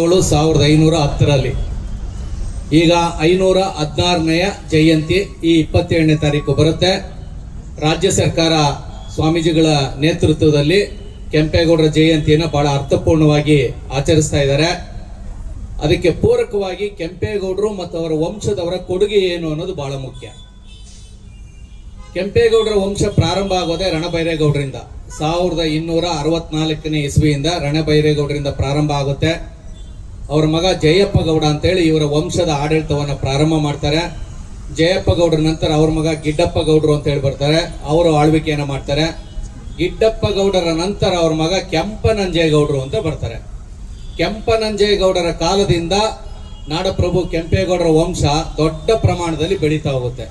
ಏಳು ಸಾವಿರದ ಐನೂರ ಹತ್ತರಲ್ಲಿ. ಈಗ ಐನೂರ ಹದಿನಾರನೆಯ ಜಯಂತಿ ಈ ಇಪ್ಪತ್ತೇಳನೇ ತಾರೀಕು ಬರುತ್ತೆ. ರಾಜ್ಯ ಸರ್ಕಾರ ಸ್ವಾಮೀಜಿಗಳ ನೇತೃತ್ವದಲ್ಲಿ ಕೆಂಪೇಗೌಡರ ಜಯಂತಿಯನ್ನು ಬಹಳ ಅರ್ಥಪೂರ್ಣವಾಗಿ ಆಚರಿಸ್ತಾ ಇದ್ದಾರೆ. ಅದಕ್ಕೆ ಪೂರಕವಾಗಿ ಕೆಂಪೇಗೌಡರು ಮತ್ತು ಅವರ ವಂಶದವರ ಕೊಡುಗೆ ಏನು ಅನ್ನೋದು ಬಹಳ ಮುಖ್ಯ. ಕೆಂಪೇಗೌಡರ ವಂಶ ಪ್ರಾರಂಭ ಆಗೋದೇ ರಣಬೈರೇಗೌಡರಿಂದ ಸಾವಿರದ ಇನ್ನೂರ ಅರವತ್ನಾಲ್ಕನೇ ಇಸ್ವಿಯಿಂದ ರಣಬೈರೇಗೌಡರಿಂದ ಪ್ರಾರಂಭ ಆಗುತ್ತೆ. ಅವ್ರ ಮಗ ಜಯಪ್ಪ ಗೌಡ ಅಂತೇಳಿ ಇವರ ವಂಶದ ಆಡಳಿತವನ್ನು ಪ್ರಾರಂಭ ಮಾಡ್ತಾರೆ. ಜಯಪ್ಪ ಗೌಡ್ರ ನಂತರ ಅವ್ರ ಮಗ ಗಿಡ್ಡಪ್ಪ ಗೌಡರು ಅಂತ ಹೇಳಿ ಬರ್ತಾರೆ. ಅವರು ಆಳ್ವಿಕೆಯನ್ನು ಮಾಡ್ತಾರೆ. ಗಿಡ್ಡಪ್ಪ ಗೌಡರ ನಂತರ ಅವ್ರ ಮಗ ಕೆಂಪನಂಜೇಗೌಡರು ಅಂತ ಬರ್ತಾರೆ. ಕೆಂಪನಂಜೇಗೌಡರ ಕಾಲದಿಂದ ನಾಡಪ್ರಭು ಕೆಂಪೇಗೌಡರ ವಂಶ ದೊಡ್ಡ ಪ್ರಮಾಣದಲ್ಲಿ ಬೆಳೀತಾ ಹೋಗುತ್ತೆ.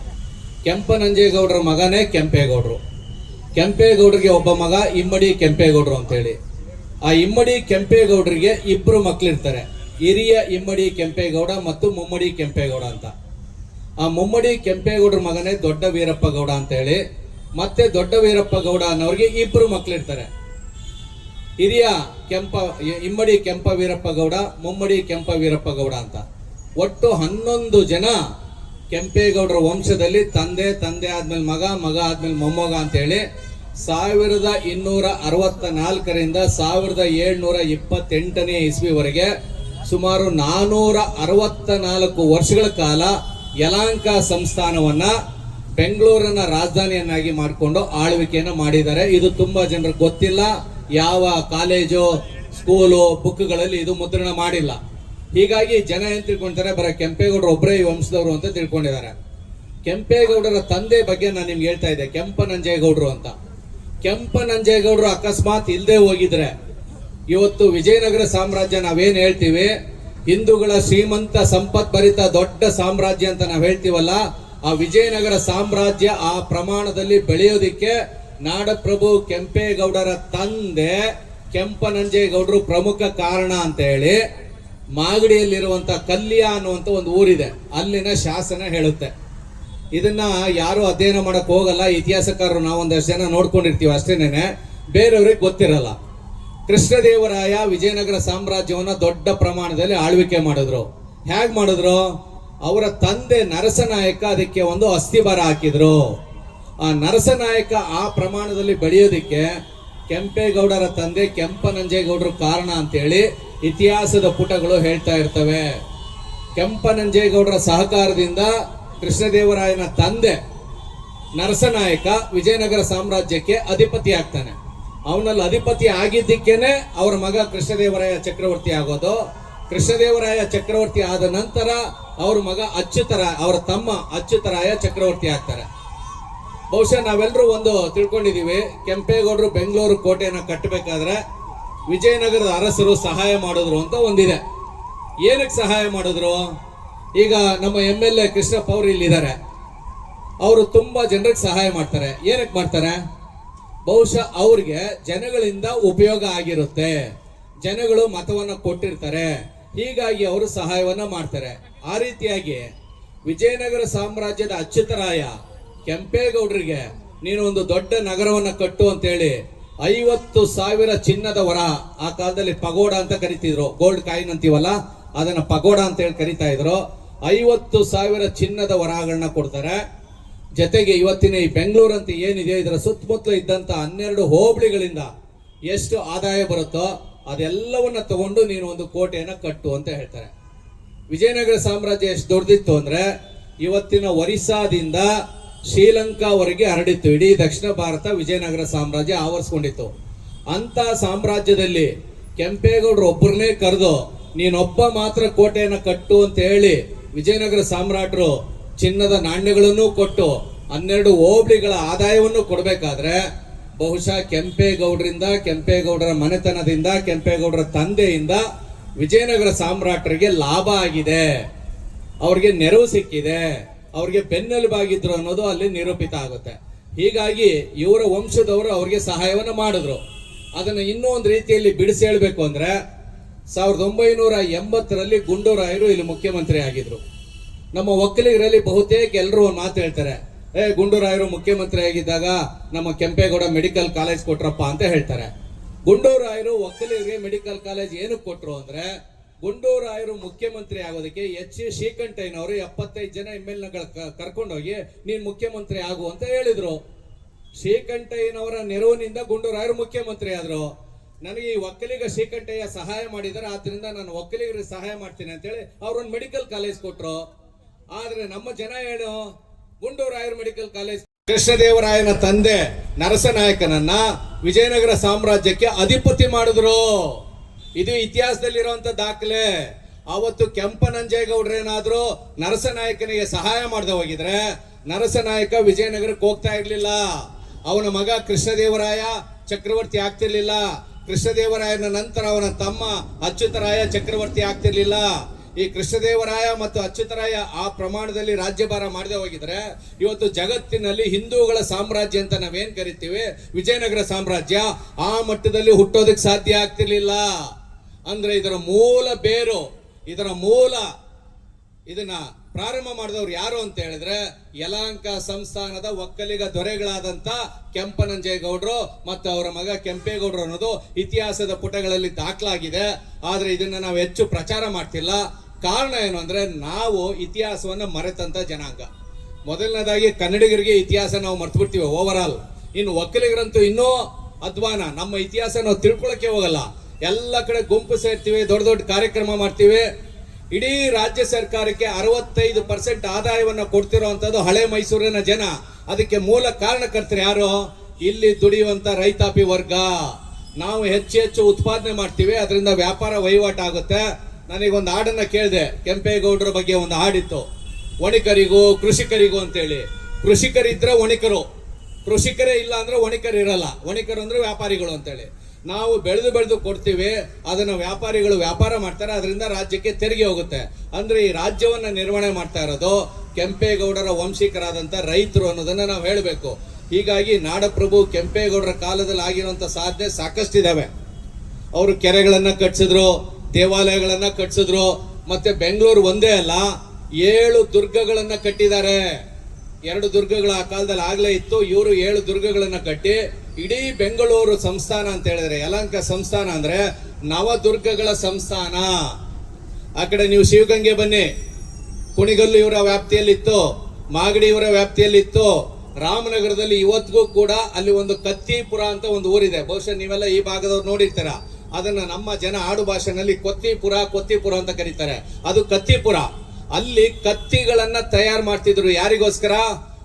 ಕೆಂಪನಂಜೇಗೌಡರ ಮಗನೇ ಕೆಂಪೇಗೌಡರು. ಕೆಂಪೇಗೌಡರಿಗೆ ಒಬ್ಬ ಮಗ ಇಮ್ಮಡಿ ಕೆಂಪೇಗೌಡರು ಅಂತೇಳಿ. ಆ ಇಮ್ಮಡಿ ಕೆಂಪೇಗೌಡರಿಗೆ ಇಬ್ಬರು ಮಕ್ಳಿರ್ತಾರೆ. ಹಿರಿಯ ಇಮ್ಮಡಿ ಕೆಂಪೇಗೌಡ ಮತ್ತು ಮುಮ್ಮಡಿ ಕೆಂಪೇಗೌಡ ಅಂತ. ಆ ಮುಮ್ಮಡಿ ಕೆಂಪೇಗೌಡರ ಮಗನೇ ದೊಡ್ಡ ವೀರಪ್ಪ ಗೌಡ ಅಂತ ಹೇಳಿ, ಮತ್ತೆ ದೊಡ್ಡ ವೀರಪ್ಪ ಗೌಡ ಅನ್ನೋರಿಗೆ ಇಬ್ಬರು ಮಕ್ಕಳಿರ್ತಾರೆ ಹಿರಿಯ ಕೆಂಪ, ಇಮ್ಮಡಿ ಕೆಂಪ ವೀರಪ್ಪ ಗೌಡ ಮುಮ್ಮಡಿ ಕೆಂಪ ವೀರಪ್ಪ ಗೌಡ ಅಂತ. ಒಟ್ಟು ಹನ್ನೊಂದು ಜನ ಕೆಂಪೇಗೌಡರ ವಂಶದಲ್ಲಿ ತಂದೆ ತಂದೆ ಆದ್ಮೇಲೆ ಮಗ ಮಗ ಆದ್ಮೇಲೆ ಮೊಮ್ಮಗ ಅಂತೇಳಿ ಸಾವಿರದ ಇನ್ನೂರ ಅರವತ್ತ ನಾಲ್ಕರಿಂದ ಸಾವಿರದ ಏಳ್ನೂರ ಇಪ್ಪತ್ತೆಂಟನೇ ಇಸ್ವಿವರೆಗೆ ಸುಮಾರು ನಾನೂರ ಅರವತ್ತ ನಾಲ್ಕು ವರ್ಷಗಳ ಕಾಲ ಯಲಾಂಕ ಸಂಸ್ಥಾನವನ್ನ ಬೆಂಗಳೂರನ್ನ ರಾಜಧಾನಿಯನ್ನಾಗಿ ಮಾಡಿಕೊಂಡು ಆಳ್ವಿಕೆಯನ್ನು ಮಾಡಿದ್ದಾರೆ. ಇದು ತುಂಬಾ ಜನರಿಗೆ ಗೊತ್ತಿಲ್ಲ. ಯಾವ ಕಾಲೇಜು, ಸ್ಕೂಲು, ಬುಕ್ಗಳಲ್ಲಿ ಇದು ಮುದ್ರಣ ಮಾಡಿಲ್ಲ. ಹೀಗಾಗಿ ಜನ ಏನ್ ತಿಳ್ಕೊಂತಾರೆ, ಬರ ಕೆಂಪೇಗೌಡರು ಒಬ್ಬರೇ ಈ ವಂಶದವರು ಅಂತ ತಿಳ್ಕೊಂಡಿದ್ದಾರೆ. ಕೆಂಪೇಗೌಡರ ತಂದೆ ಬಗ್ಗೆ ನಾನು ನಿಮ್ಗೆ ಹೇಳ್ತಾ ಇದ್ದೆ ಕೆಂಪನಂಜೇಗೌಡರು ಅಂತ. ಕೆಂಪನಂಜೇಗೌಡರು ಅಕಸ್ಮಾತ್ ಇಲ್ಲದೆ ಹೋಗಿದ್ರೆ ಇವತ್ತು ವಿಜಯನಗರ ಸಾಮ್ರಾಜ್ಯ ನಾವೇನು ಹೇಳ್ತೀವಿ? ಹಿಂದೂಗಳ ಶ್ರೀಮಂತ ಸಂಪತ್ಭರಿತ ದೊಡ್ಡ ಸಾಮ್ರಾಜ್ಯ ಅಂತ ನಾವು ಹೇಳ್ತೀವಲ್ಲ, ಆ ವಿಜಯನಗರ ಸಾಮ್ರಾಜ್ಯ ಆ ಪ್ರಮಾಣದಲ್ಲಿ ಬೆಳೆಯೋದಿಕ್ಕೆ ನಾಡಪ್ರಭು ಕೆಂಪೇಗೌಡರ ತಂದೆ ಕೆಂಪನಂಜೇಗೌಡರು ಪ್ರಮುಖ ಕಾರಣ ಅಂತ ಹೇಳಿ ಮಾಗಡಿಯಲ್ಲಿರುವಂತ ಕಲ್ಯ ಅನ್ನುವಂತ ಒಂದು ಊರಿದೆ. ಅಲ್ಲಿನ ಶಾಸನ ಹೇಳುತ್ತೆ. ಇದನ್ನ ಯಾರು ಅಧ್ಯಯನ ಮಾಡಕ್ ಹೋಗಲ್ಲ. ಇತಿಹಾಸಕಾರರು ನಾವೊಂದಷ್ಟು ಜನ ನೋಡ್ಕೊಂಡಿರ್ತೀವಿ ಅಷ್ಟೇನೆ ಬೇರೆಯವ್ರಿಗೆ ಗೊತ್ತಿರಲ್ಲ. ಕೃಷ್ಣದೇವರಾಯ ವಿಜಯನಗರ ಸಾಮ್ರಾಜ್ಯವನ್ನ ದೊಡ್ಡ ಪ್ರಮಾಣದಲ್ಲಿ ಆಳ್ವಿಕೆ ಮಾಡಿದ್ರು. ಹೇಗ್ ಮಾಡಿದ್ರು? ಅವರ ತಂದೆ ನರಸನಾಯಕ ಅದಕ್ಕೆ ಒಂದು ಅಸ್ಥಿಭಾರ ಹಾಕಿದ್ರು. ಆ ನರಸನಾಯಕ ಆ ಪ್ರಮಾಣದಲ್ಲಿ ಬೆಳೆಯೋದಿಕ್ಕೆ ಕೆಂಪೇಗೌಡರ ತಂದೆ ಕೆಂಪನಂಜೇಗೌಡರು ಕಾರಣ ಅಂತೇಳಿ ಇತಿಹಾಸದ ಪುಟಗಳು ಹೇಳ್ತಾ ಇರ್ತವೆ. ಕೆಂಪನಂಜೇಗೌಡರ ಸಹಕಾರದಿಂದ ಕೃಷ್ಣದೇವರಾಯನ ತಂದೆ ನರಸನಾಯಕ ವಿಜಯನಗರ ಸಾಮ್ರಾಜ್ಯಕ್ಕೆ ಅಧಿಪತಿ ಆಗ್ತಾನೆ. ಅವನಲ್ಲಿ ಅಧಿಪತಿ ಆಗಿದ್ದಕ್ಕೇನೆ ಅವರ ಮಗ ಕೃಷ್ಣದೇವರಾಯ ಚಕ್ರವರ್ತಿ ಆಗೋದು. ಕೃಷ್ಣದೇವರಾಯ ಚಕ್ರವರ್ತಿ ಆದ ನಂತರ ಅವ್ರ ಮಗ ಅಚ್ಯುತರಾಯ ಅವರ ತಮ್ಮ ಅಚ್ಯುತರಾಯ ಚಕ್ರವರ್ತಿ ಆಗ್ತಾರೆ. ಬಹುಶಃ ನಾವೆಲ್ಲರೂ ಒಂದು ತಿಳ್ಕೊಂಡಿದ್ದೀವಿ, ಕೆಂಪೇಗೌಡರು ಬೆಂಗಳೂರು ಕೋಟೆಯನ್ನು ಕಟ್ಟಬೇಕಾದ್ರೆ ವಿಜಯನಗರದ ಅರಸರು ಸಹಾಯ ಮಾಡಿದ್ರು ಅಂತ ಒಂದಿದೆ. ಏನಕ್ಕೆ ಸಹಾಯ ಮಾಡಿದ್ರು? ಈಗ ನಮ್ಮ ಎಂ ಎಲ್ ಎ ಕೃಷ್ಣಪ್ಪ ಅವರು ಇಲ್ಲಿದ್ದಾರೆ. ಅವರು ತುಂಬಾ ಜನರಿಗೆ ಸಹಾಯ ಮಾಡ್ತಾರೆ. ಏನಕ್ಕೆ ಮಾಡ್ತಾರೆ? ಬಹುಶಃ ಅವ್ರಿಗೆ ಜನಗಳಿಂದ ಉಪಯೋಗ ಆಗಿರುತ್ತೆ. ಜನಗಳು ಮತವನ್ನ ಕೊಟ್ಟಿರ್ತಾರೆ. ಹೀಗಾಗಿ ಅವರು ಸಹಾಯವನ್ನ ಮಾಡ್ತಾರೆ. ಆ ರೀತಿಯಾಗಿ ವಿಜಯನಗರ ಸಾಮ್ರಾಜ್ಯದ ಅಚ್ಯುತರಾಯ ಕೆಂಪೇಗೌಡರಿಗೆ ನೀನು ಒಂದು ದೊಡ್ಡ ನಗರವನ್ನ ಕಟ್ಟು ಅಂತೇಳಿ ಐವತ್ತು ಸಾವಿರ ಚಿನ್ನದ ವರ ಆ ಕಾಲದಲ್ಲಿ ಪಗೋಡ ಅಂತ ಕರಿತಿದ್ರು. ಗೋಲ್ಡ್ ಕಾಯಿನ್ ಅಂತೀವಲ್ಲ, ಅದನ್ನ ಪಗೋಡ ಅಂತ ಹೇಳಿ ಕರಿತಾ ಇದ್ರು. ಐವತ್ತು ಸಾವಿರ ಚಿನ್ನದ ವರಗಳನ್ನ ಕೊಡ್ತಾರೆ. ಜೊತೆಗೆ ಇವತ್ತಿನ ಈ ಬೆಂಗಳೂರು ಅಂತ ಏನಿದೆ, ಇದರ ಸುತ್ತಮುತ್ತಲು ಇದ್ದಂತ ಹನ್ನೆರಡು ಹೋಬಳಿಗಳಿಂದ ಎಷ್ಟು ಆದಾಯ ಬರುತ್ತೋ ಅದೆಲ್ಲವನ್ನ ತಗೊಂಡು ನೀನು ಒಂದು ಕೋಟೆಯನ್ನು ಕಟ್ಟು ಅಂತ ಹೇಳ್ತಾರೆ. ವಿಜಯನಗರ ಸಾಮ್ರಾಜ್ಯ ಎಷ್ಟು ದೊಡ್ಡದಿತ್ತು ಅಂದ್ರೆ ಇವತ್ತಿನ ಒರಿಸ್ಸಾದಿಂದ ಶ್ರೀಲಂಕಾವರೆಗೆ ಹರಡಿತ್ತು. ಇಡೀ ದಕ್ಷಿಣ ಭಾರತ ವಿಜಯನಗರ ಸಾಮ್ರಾಜ್ಯ ಆವರಿಸ್ಕೊಂಡಿತ್ತು. ಅಂತ ಸಾಮ್ರಾಜ್ಯದಲ್ಲಿ ಕೆಂಪೇಗೌಡರು ಒಬ್ಬರನ್ನೇ ಕರೆದು, ನೀನೊಬ್ಬ ಮಾತ್ರ ಕೋಟೆಯನ್ನು ಕಟ್ಟು ಅಂತ ಹೇಳಿ ವಿಜಯನಗರ ಸಾಮ್ರಾಟರು ಚಿನ್ನದ ನಾಣ್ಯಗಳನ್ನು ಕೊಟ್ಟು ಹನ್ನೆರಡು ಹೋಬಳಿಗಳ ಆದಾಯವನ್ನು ಕೊಡಬೇಕಾದ್ರೆ ಬಹುಶಃ ಕೆಂಪೇಗೌಡರಿಂದ, ಕೆಂಪೇಗೌಡರ ಮನೆತನದಿಂದ, ಕೆಂಪೇಗೌಡರ ತಂದೆಯಿಂದ ವಿಜಯನಗರ ಸಾಮ್ರಾಟರಿಗೆ ಲಾಭ ಆಗಿದೆ. ಅವ್ರಿಗೆ ನೆರವು ಸಿಕ್ಕಿದೆ. ಅವ್ರಿಗೆ ಬೆನ್ನೆಲುಬಾಗಿದ್ರು ಅನ್ನೋದು ಅಲ್ಲಿ ನಿರೂಪಿತ ಆಗುತ್ತೆ. ಹೀಗಾಗಿ ಇವರ ವಂಶದವರು ಅವ್ರಿಗೆ ಸಹಾಯವನ್ನು ಮಾಡಿದ್ರು. ಅದನ್ನ ಇನ್ನೂ ಒಂದು ರೀತಿಯಲ್ಲಿ ಬಿಡಿಸಿ ಹೇಳಬೇಕು ಅಂದ್ರೆ ಸಾವಿರದ ಒಂಬೈನೂರ ಎಂಬತ್ತರಲ್ಲಿ ಗುಂಡೂರಾಯರು ಇಲ್ಲಿ ಮುಖ್ಯಮಂತ್ರಿ ಆಗಿದ್ರು ನಮ್ಮ ಒಕ್ಕಲಿಗರಲ್ಲಿ ಬಹುತೇಕ ಎಲ್ಲರೂ ಒಂದು ಮಾತು ಹೇಳ್ತಾರೆ. ಏ ಗುಂಡೂರಾಯರು ಮುಖ್ಯಮಂತ್ರಿ ಆಗಿದ್ದಾಗ ನಮ್ಮ ಕೆಂಪೇಗೌಡ ಮೆಡಿಕಲ್ ಕಾಲೇಜ್ ಕೊಟ್ರಪ್ಪ ಅಂತ ಹೇಳ್ತಾರೆ. ಗುಂಡೂರಾಯರು ಒಕ್ಕಲಿಗರಿಗೆ ಮೆಡಿಕಲ್ ಕಾಲೇಜ್ ಏನಕ್ಕೆ ಕೊಟ್ರು ಅಂದ್ರೆ ಗುಂಡೂರಾಯರು ಮುಖ್ಯಮಂತ್ರಿ ಆಗೋದಕ್ಕೆ ಎಚ್ ಸಿ ಶ್ರೀಕಂಠಯ್ಯನವರು ಎಪ್ಪತ್ತೈದು ಜನ ಎಂ ಎಲ್ ಕರ್ಕೊಂಡೋಗಿ, ನೀನ್ ಮುಖ್ಯಮಂತ್ರಿ ಆಗು ಅಂತ ಹೇಳಿದ್ರು. ಶ್ರೀಕಂಠಯ್ಯನವರ ನೆರವಿನಿಂದ ಗುಂಡೂರಾಯರು ಮುಖ್ಯಮಂತ್ರಿ ಆದ್ರು. ನನಗೆ ಈ ಒಕ್ಕಲಿಗ ಶ್ರೀಕಂಠಯ್ಯ ಸಹಾಯ ಮಾಡಿದರೆ ಆದ್ರಿಂದ ನಾನು ಒಕ್ಕಲಿಗರಿಗೆ ಸಹಾಯ ಮಾಡ್ತೀನಿ ಅಂತೇಳಿ ಅವ್ರೊಂದು ಮೆಡಿಕಲ್ ಕಾಲೇಜ್ ಕೊಟ್ರು. ಆದ್ರೆ ನಮ್ಮ ಜನ ಏನು ಗುಂಡೂರಾಯರು ಮೆಡಿಕಲ್ ಕಾಲೇಜ್. ಕೃಷ್ಣದೇವರಾಯನ ತಂದೆ ನರಸನಾಯಕನನ್ನ ವಿಜಯನಗರ ಸಾಮ್ರಾಜ್ಯಕ್ಕೆ ಅಧಿಪತಿ ಮಾಡಿದ್ರು. ಇದು ಇತಿಹಾಸದಲ್ಲಿರುವಂತ ದಾಖಲೆ. ಅವತ್ತು ಕೆಂಪನಂಜೇಗೌಡ್ರೇನಾದ್ರೂ ನರಸನಾಯಕನಿಗೆ ಸಹಾಯ ಮಾಡದೆ ಹೋಗಿದ್ರೆ ನರಸನಾಯಕ ವಿಜಯನಗರಕ್ಕೆ ಹೋಗ್ತಾ ಇರಲಿಲ್ಲ. ಅವನ ಮಗ ಕೃಷ್ಣದೇವರಾಯ ಚಕ್ರವರ್ತಿ ಆಗ್ತಿರ್ಲಿಲ್ಲ. ಕೃಷ್ಣದೇವರಾಯನ ನಂತರ ಅವನ ತಮ್ಮ ಅಚ್ಯುತರಾಯ ಚಕ್ರವರ್ತಿ ಆಗ್ತಿರ್ಲಿಲ್ಲ. ಈ ಕೃಷ್ಣದೇವರಾಯ ಮತ್ತು ಅಚ್ಯುತರಾಯ ಆ ಪ್ರಮಾಣದಲ್ಲಿ ರಾಜ್ಯಭಾರ ಮಾಡದೆ ಹೋಗಿದ್ರೆ ಇವತ್ತು ಜಗತ್ತಿನಲ್ಲಿ ಹಿಂದೂಗಳ ಸಾಮ್ರಾಜ್ಯ ಅಂತ ನಾವೇನ್ ಕರಿತೀವಿ? ವಿಜಯನಗರ ಸಾಮ್ರಾಜ್ಯ? ಆ ಮಟ್ಟದಲ್ಲಿ ಹುಟ್ಟೋದಕ್ಕೆ ಸಾಧ್ಯ ಆಗ್ತಿರ್ಲಿಲ್ಲ. ಅಂದ್ರೆ ಇದರ ಮೂಲ ಬೇರು, ಇದರ ಮೂಲ ಇದನ್ನ ಪ್ರಾರಂಭ ಮಾಡಿದವ್ರು ಯಾರು ಅಂತ ಹೇಳಿದ್ರೆ ಯಲಾಂಕ ಸಂಸ್ಥಾನದ ಒಕ್ಕಲಿಗ ದೊರೆಗಳಾದಂತ ಕೆಂಪನಂಜೇಗೌಡರು ಮತ್ತು ಅವರ ಮಗ ಕೆಂಪೇಗೌಡರು ಅನ್ನೋದು ಇತಿಹಾಸದ ಪುಟಗಳಲ್ಲಿ ದಾಖಲಾಗಿದೆ. ಆದರೆ ಇದನ್ನ ನಾವು ಹೆಚ್ಚು ಪ್ರಚಾರ ಮಾಡ್ತಿಲ್ಲ. ಕಾರಣ ಏನು ಅಂದ್ರೆ, ನಾವು ಇತಿಹಾಸವನ್ನ ಮರೆತಂತ ಜನಾಂಗ. ಮೊದಲನೇದಾಗಿ ಕನ್ನಡಿಗರಿಗೆ ಇತಿಹಾಸ ನಾವು ಮರ್ತು ಓವರ್ ಆಲ್ ಇನ್ನು ಒಕ್ಕಲಿಗರಂತೂ ಇನ್ನೂ ಅಧ್ವಾನ. ನಮ್ಮ ಇತಿಹಾಸ ನಾವು ತಿಳ್ಕೊಳಕ್ಕೆ ಹೋಗಲ್ಲ. ಎಲ್ಲ ಕಡೆ ಗುಂಪು ಸೇರ್ತೀವಿ, ದೊಡ್ಡ ದೊಡ್ಡ ಕಾರ್ಯಕ್ರಮ ಮಾಡ್ತೀವಿ. ಇಡೀ ರಾಜ್ಯ ಸರ್ಕಾರಕ್ಕೆ ಅರವತ್ತೈದು ಪರ್ಸೆಂಟ್ ಆದಾಯವನ್ನು ಕೊಡ್ತಿರೋಂಥದ್ದು ಹಳೆ ಮೈಸೂರಿನ ಜನ. ಅದಕ್ಕೆ ಮೂಲ ಕಾರಣಕರ್ತರು ಯಾರು? ಇಲ್ಲಿ ದುಡಿಯುವಂತ ರೈತಾಪಿ ವರ್ಗ. ನಾವು ಹೆಚ್ಚು ಹೆಚ್ಚು ಉತ್ಪಾದನೆ ಮಾಡ್ತೀವಿ, ಅದರಿಂದ ವ್ಯಾಪಾರ ವಹಿವಾಟು ಆಗುತ್ತೆ. ನನಗೊಂದು ಹಾಡನ್ನ ಕೇಳಿದೆ. ಕೆಂಪೇಗೌಡರ ಬಗ್ಗೆ ಒಂದು ಹಾಡಿತ್ತು. ವಣಿಕರಿಗೂ, ಕೃಷಿಕರಿಗೂ ಅಂತೇಳಿ. ಕೃಷಿಕರಿದ್ರೆ ವಣಿಕರು. ಕೃಷಿಕರೇ ಇಲ್ಲ ಅಂದ್ರೆ ವಣಿಕರು ಇರಲ್ಲ ವಣಿಕರು ಅಂದ್ರೆ ವ್ಯಾಪಾರಿಗಳು ಅಂತೇಳಿ. ನಾವು ಬೆಳೆದು ಬೆಳೆದು ಕೊಡ್ತೀವಿ, ಅದನ್ನು ವ್ಯಾಪಾರಿಗಳು ವ್ಯಾಪಾರ ಮಾಡ್ತಾರೆ, ಅದರಿಂದ ರಾಜ್ಯಕ್ಕೆ ತೆರಿಗೆ ಹೋಗುತ್ತೆ. ಅಂದ್ರೆ ಈ ರಾಜ್ಯವನ್ನ ನಿರ್ವಹಣೆ ಮಾಡ್ತಾ ಇರೋದು ಕೆಂಪೇಗೌಡರ ವಂಶಿಕರಾದಂಥ ರೈತರು ಅನ್ನೋದನ್ನ ನಾವು ಹೇಳಬೇಕು. ಹೀಗಾಗಿ ನಾಡಪ್ರಭು ಕೆಂಪೇಗೌಡರ ಕಾಲದಲ್ಲಿ ಆಗಿರುವಂತ ಸಾಧನೆ ಸಾಕಷ್ಟಿದ್ದಾವೆ ಅವರು ಕೆರೆಗಳನ್ನು ಕಟ್ಸಿದ್ರು, ದೇವಾಲಯಗಳನ್ನು ಕಟ್ಸಿದ್ರು, ಮತ್ತೆ ಬೆಂಗಳೂರು ಒಂದೇ ಅಲ್ಲ, ಏಳು ದುರ್ಗಗಳನ್ನು ಕಟ್ಟಿದ್ದಾರೆ. ಎರಡು ದುರ್ಗಗಳು ಆ ಕಾಲದಲ್ಲಿ ಆಗಲೇ ಇತ್ತು, ಇವರು ಏಳು ದುರ್ಗಗಳನ್ನು ಕಟ್ಟಿ ಇಡೀ ಬೆಂಗಳೂರು ಸಂಸ್ಥಾನ ಅಂತ ಹೇಳಿದ್ರೆ, ಯಲಹಂಕ ಸಂಸ್ಥಾನ ಅಂದ್ರೆ ನವದುರ್ಗಗಳ ಸಂಸ್ಥಾನ. ಆ ಕಡೆ ನೀವು ಶಿವಗಂಗೆ ಬನ್ನಿ. ಕುಣಿಗಲ್ಲು ಇವರ ವ್ಯಾಪ್ತಿಯಲ್ಲಿತ್ತು, ಮಾಗಡಿ ಇವರ ವ್ಯಾಪ್ತಿಯಲ್ಲಿತ್ತು. ರಾಮನಗರದಲ್ಲಿ ಇವತ್ತಿಗೂ ಕೂಡ ಅಲ್ಲಿ ಒಂದು ಕತ್ತಿಪುರ ಅಂತ ಒಂದು ಊರಿದೆ. ಬಹುಶಃ ನೀವೆಲ್ಲ ಈ ಭಾಗದವ್ರು ನೋಡಿರ್ತೀರ. ಅದನ್ನ ನಮ್ಮ ಜನ ಆಡು ಭಾಷೆನಲ್ಲಿ ಕೊತ್ತಿಪುರ ಕೊತ್ತಿಪುರ ಅಂತ ಕರೀತಾರೆ. ಅದು ಕತ್ತಿಪುರ. ಅಲ್ಲಿ ಕತ್ತಿಗಳನ್ನ ತಯಾರು ಮಾಡ್ತಿದ್ರು ಯಾರಿಗೋಸ್ಕರ?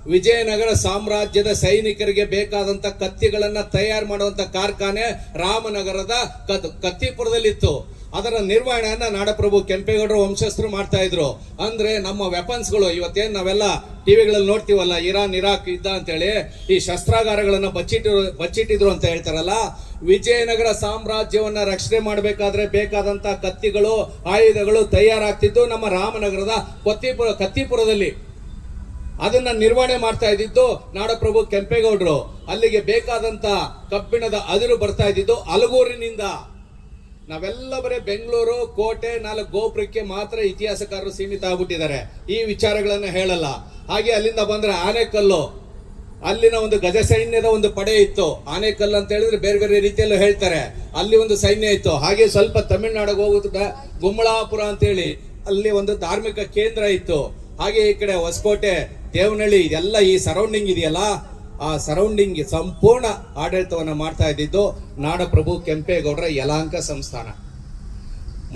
ವಿಜಯನಗರ ಸಾಮ್ರಾಜ್ಯದ ಸೈನಿಕರಿಗೆ ಬೇಕಾದಂತ ಕತ್ತಿಗಳನ್ನ ತಯಾರು ಮಾಡುವಂತ ಕಾರ್ಖಾನೆ ರಾಮನಗರದ ಕತ್- ಕತ್ತಿಪುರದಲ್ಲಿತ್ತು. ಅದರ ನಿರ್ವಹಣೆಯನ್ನ ನಾಡಪ್ರಭು ಕೆಂಪೇಗೌಡರು ವಂಶಸ್ಥರು ಮಾಡ್ತಾ ಇದ್ರು. ಅಂದ್ರೆ ನಮ್ಮ ವೆಪನ್ಸ್ಗಳು, ಇವತ್ತೇನ್ ನಾವೆಲ್ಲ ಟಿವಿಗಳಲ್ಲಿ ನೋಡ್ತೀವಲ್ಲ, ಇರಾನ್, ಇರಾಕ್ ಇದ್ದ ಅಂತೇಳಿ, ಈ ಶಸ್ತ್ರಾಗಾರಗಳನ್ನ ಬಚ್ಚಿಟ್ಟಿರು ಬಚ್ಚಿಟ್ಟಿದ್ರು ಅಂತ ಹೇಳ್ತಾರಲ್ಲ, ವಿಜಯನಗರ ಸಾಮ್ರಾಜ್ಯವನ್ನ ರಕ್ಷಣೆ ಮಾಡಬೇಕಾದ್ರೆ ಬೇಕಾದಂತ ಕತ್ತಿಗಳು, ಆಯುಧಗಳು ತಯಾರಾಗ್ತಿದ್ದು ನಮ್ಮ ರಾಮನಗರದ ಕತ್ತಿಪುರ ಕತ್ತಿಪುರದಲ್ಲಿ. ಅದನ್ನ ನಿರ್ವಹಣೆ ಮಾಡ್ತಾ ಇದ್ದಿದ್ದು ನಾಡಪ್ರಭು ಕೆಂಪೇಗೌಡರು. ಅಲ್ಲಿಗೆ ಬೇಕಾದಂತ ಕಬ್ಬಿಣದ ಅದಿರು ಬರ್ತಾ ಇದ್ದಿದ್ದು ಅಲಗೂರಿನಿಂದ. ನಾವೆಲ್ಲ ಬರೀ ಬೆಂಗಳೂರು, ಕೋಟೆ, ನಾಲ್ಕು ಗೋಪುರಕ್ಕೆ ಮಾತ್ರ ಇತಿಹಾಸಕಾರರು ಸೀಮಿತ ಆಗ್ಬಿಟ್ಟಿದ್ದಾರೆ. ಈ ವಿಚಾರಗಳನ್ನು ಹೇಳಲ್ಲ. ಹಾಗೆ ಅಲ್ಲಿಂದ ಬಂದ್ರೆ ಆನೆಕಲ್ಲು. ಅಲ್ಲಿನ ಒಂದು ಗಜ ಸೈನ್ಯದ ಒಂದು ಪಡೆ ಇತ್ತು. ಆನೆಕಲ್ಲು ಅಂತ ಹೇಳಿದ್ರೆ ಬೇರೆ ಬೇರೆ ರೀತಿಯಲ್ಲೂ ಹೇಳ್ತಾರೆ. ಅಲ್ಲಿ ಒಂದು ಸೈನ್ಯ ಇತ್ತು. ಹಾಗೆ ಸ್ವಲ್ಪ ತಮಿಳ್ನಾಡಿಗೆ ಹೋಗುತ್ತ ಗುಮ್ಮಳಾಪುರ ಅಂತೇಳಿ ಅಲ್ಲಿ ಒಂದು ಧಾರ್ಮಿಕ ಕೇಂದ್ರ ಇತ್ತು. ಹಾಗೆ ಈ ಕಡೆ ಹೊಸಕೋಟೆ ದೇವನಹಳ್ಳಿ, ಇದೆಲ್ಲ ಈ ಸರೌಂಡಿಂಗ್ ಇದೆಯಲ್ಲ? ಆ ಸರೌಂಡಿಂಗ್ ಸಂಪೂರ್ಣ ಆಡಳಿತವನ್ನು ಮಾಡ್ತಾ ಇದ್ದಿದ್ದು ನಾಡಪ್ರಭು ಕೆಂಪೇಗೌಡರ ಯಲಾಂಕ ಸಂಸ್ಥಾನ.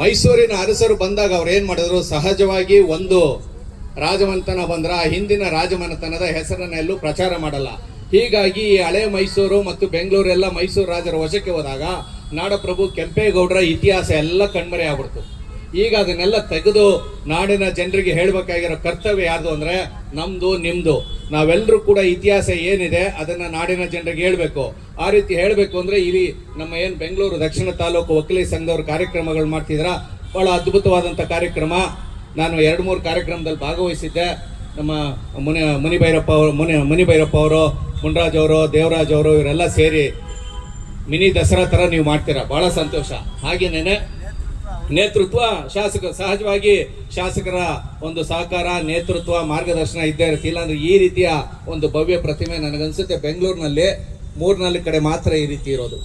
ಮೈಸೂರಿನ ಅರಸರು ಬಂದಾಗ ಅವ್ರು ಏನು ಮಾಡಿದ್ರು? ಸಹಜವಾಗಿ ಒಂದು ರಾಜಮನೆತನ ಬಂದ್ರ, ಆ ಹಿಂದಿನ ರಾಜಮನೆತನದ ಹೆಸರನ್ನ ಎಲ್ಲೂ ಪ್ರಚಾರ ಮಾಡಲ್ಲ. ಹೀಗಾಗಿ ಈ ಹಳೆ ಮೈಸೂರು ಮತ್ತು ಬೆಂಗಳೂರೆಲ್ಲ ಮೈಸೂರು ರಾಜರ ವಶಕ್ಕೆ ಹೋದಾಗ ನಾಡಪ್ರಭು ಕೆಂಪೇಗೌಡರ ಇತಿಹಾಸ ಎಲ್ಲ ಕಣ್ಮರೆ ಆಗ್ಬಿಡ್ತು. ಈಗ ಅದನ್ನೆಲ್ಲ ತೆಗೆದು ನಾಡಿನ ಜನರಿಗೆ ಹೇಳಬೇಕಾಗಿರೋ ಕರ್ತವ್ಯ ಯಾರ್ದು ಅಂದ್ರೆ ನಮ್ದು ನಿಮ್ಮದು ನಾವೆಲ್ಲರೂ ಕೂಡ ಇತಿಹಾಸ ಏನಿದೆ ಅದನ್ನ ನಾಡಿನ ಜನರಿಗೆ ಹೇಳಬೇಕು. ಆ ರೀತಿ ಹೇಳಬೇಕು ಅಂದ್ರೆ ಇಲ್ಲಿ ನಮ್ಮ ಏನು ಬೆಂಗಳೂರು ದಕ್ಷಿಣ ತಾಲೂಕು ಒಕ್ಕಲಿ ಸಂಘದವ್ರ ಕಾರ್ಯಕ್ರಮಗಳು ಮಾಡ್ತಿದ್ರ ಬಹಳ ಅದ್ಭುತವಾದಂತ ಕಾರ್ಯಕ್ರಮ. ನಾನು ಎರಡು ಮೂರು ಕಾರ್ಯಕ್ರಮದಲ್ಲಿ ಭಾಗವಹಿಸಿದ್ದೆ. ನಮ್ಮ ಮುನಿ, ಮುನಿಭೈರಪ್ಪ ಅವರು, ಮುನಿ, ಮುನಿಭೈರಪ್ಪ ಅವರು, ಮುನ್ರಾಜ್ ಅವರು, ದೇವರಾಜ್ ಅವರು, ಇವರೆಲ್ಲ ಸೇರಿ ಮಿನಿ ದಸರಾ ಥರ ನೀವು ಮಾಡ್ತೀರಾ? ಭಾಳ ಸಂತೋಷ. ಹಾಗೇನೇನೆ ನೇತೃತ್ವ ಶಾಸಕ, ಸಹಜವಾಗಿ ಶಾಸಕರ ಒಂದು ಸಹಕಾರ, ನೇತೃತ್ವ ಮಾರ್ಗದರ್ಶನ ಇದ್ದೇ ಇರುತ್ತೆ. ಇಲ್ಲಾಂದ್ರೆ ಈ ರೀತಿಯ ಒಂದು ಭವ್ಯ ಪ್ರತಿಮೆ ನನಗನ್ಸುತ್ತೆ. ಬೆಂಗಳೂರಿನಲ್ಲಿ ಮೂರ್ನಾಲ್ಕು ಕಡೆ ಮಾತ್ರ ಈ ರೀತಿ ಇರೋದು.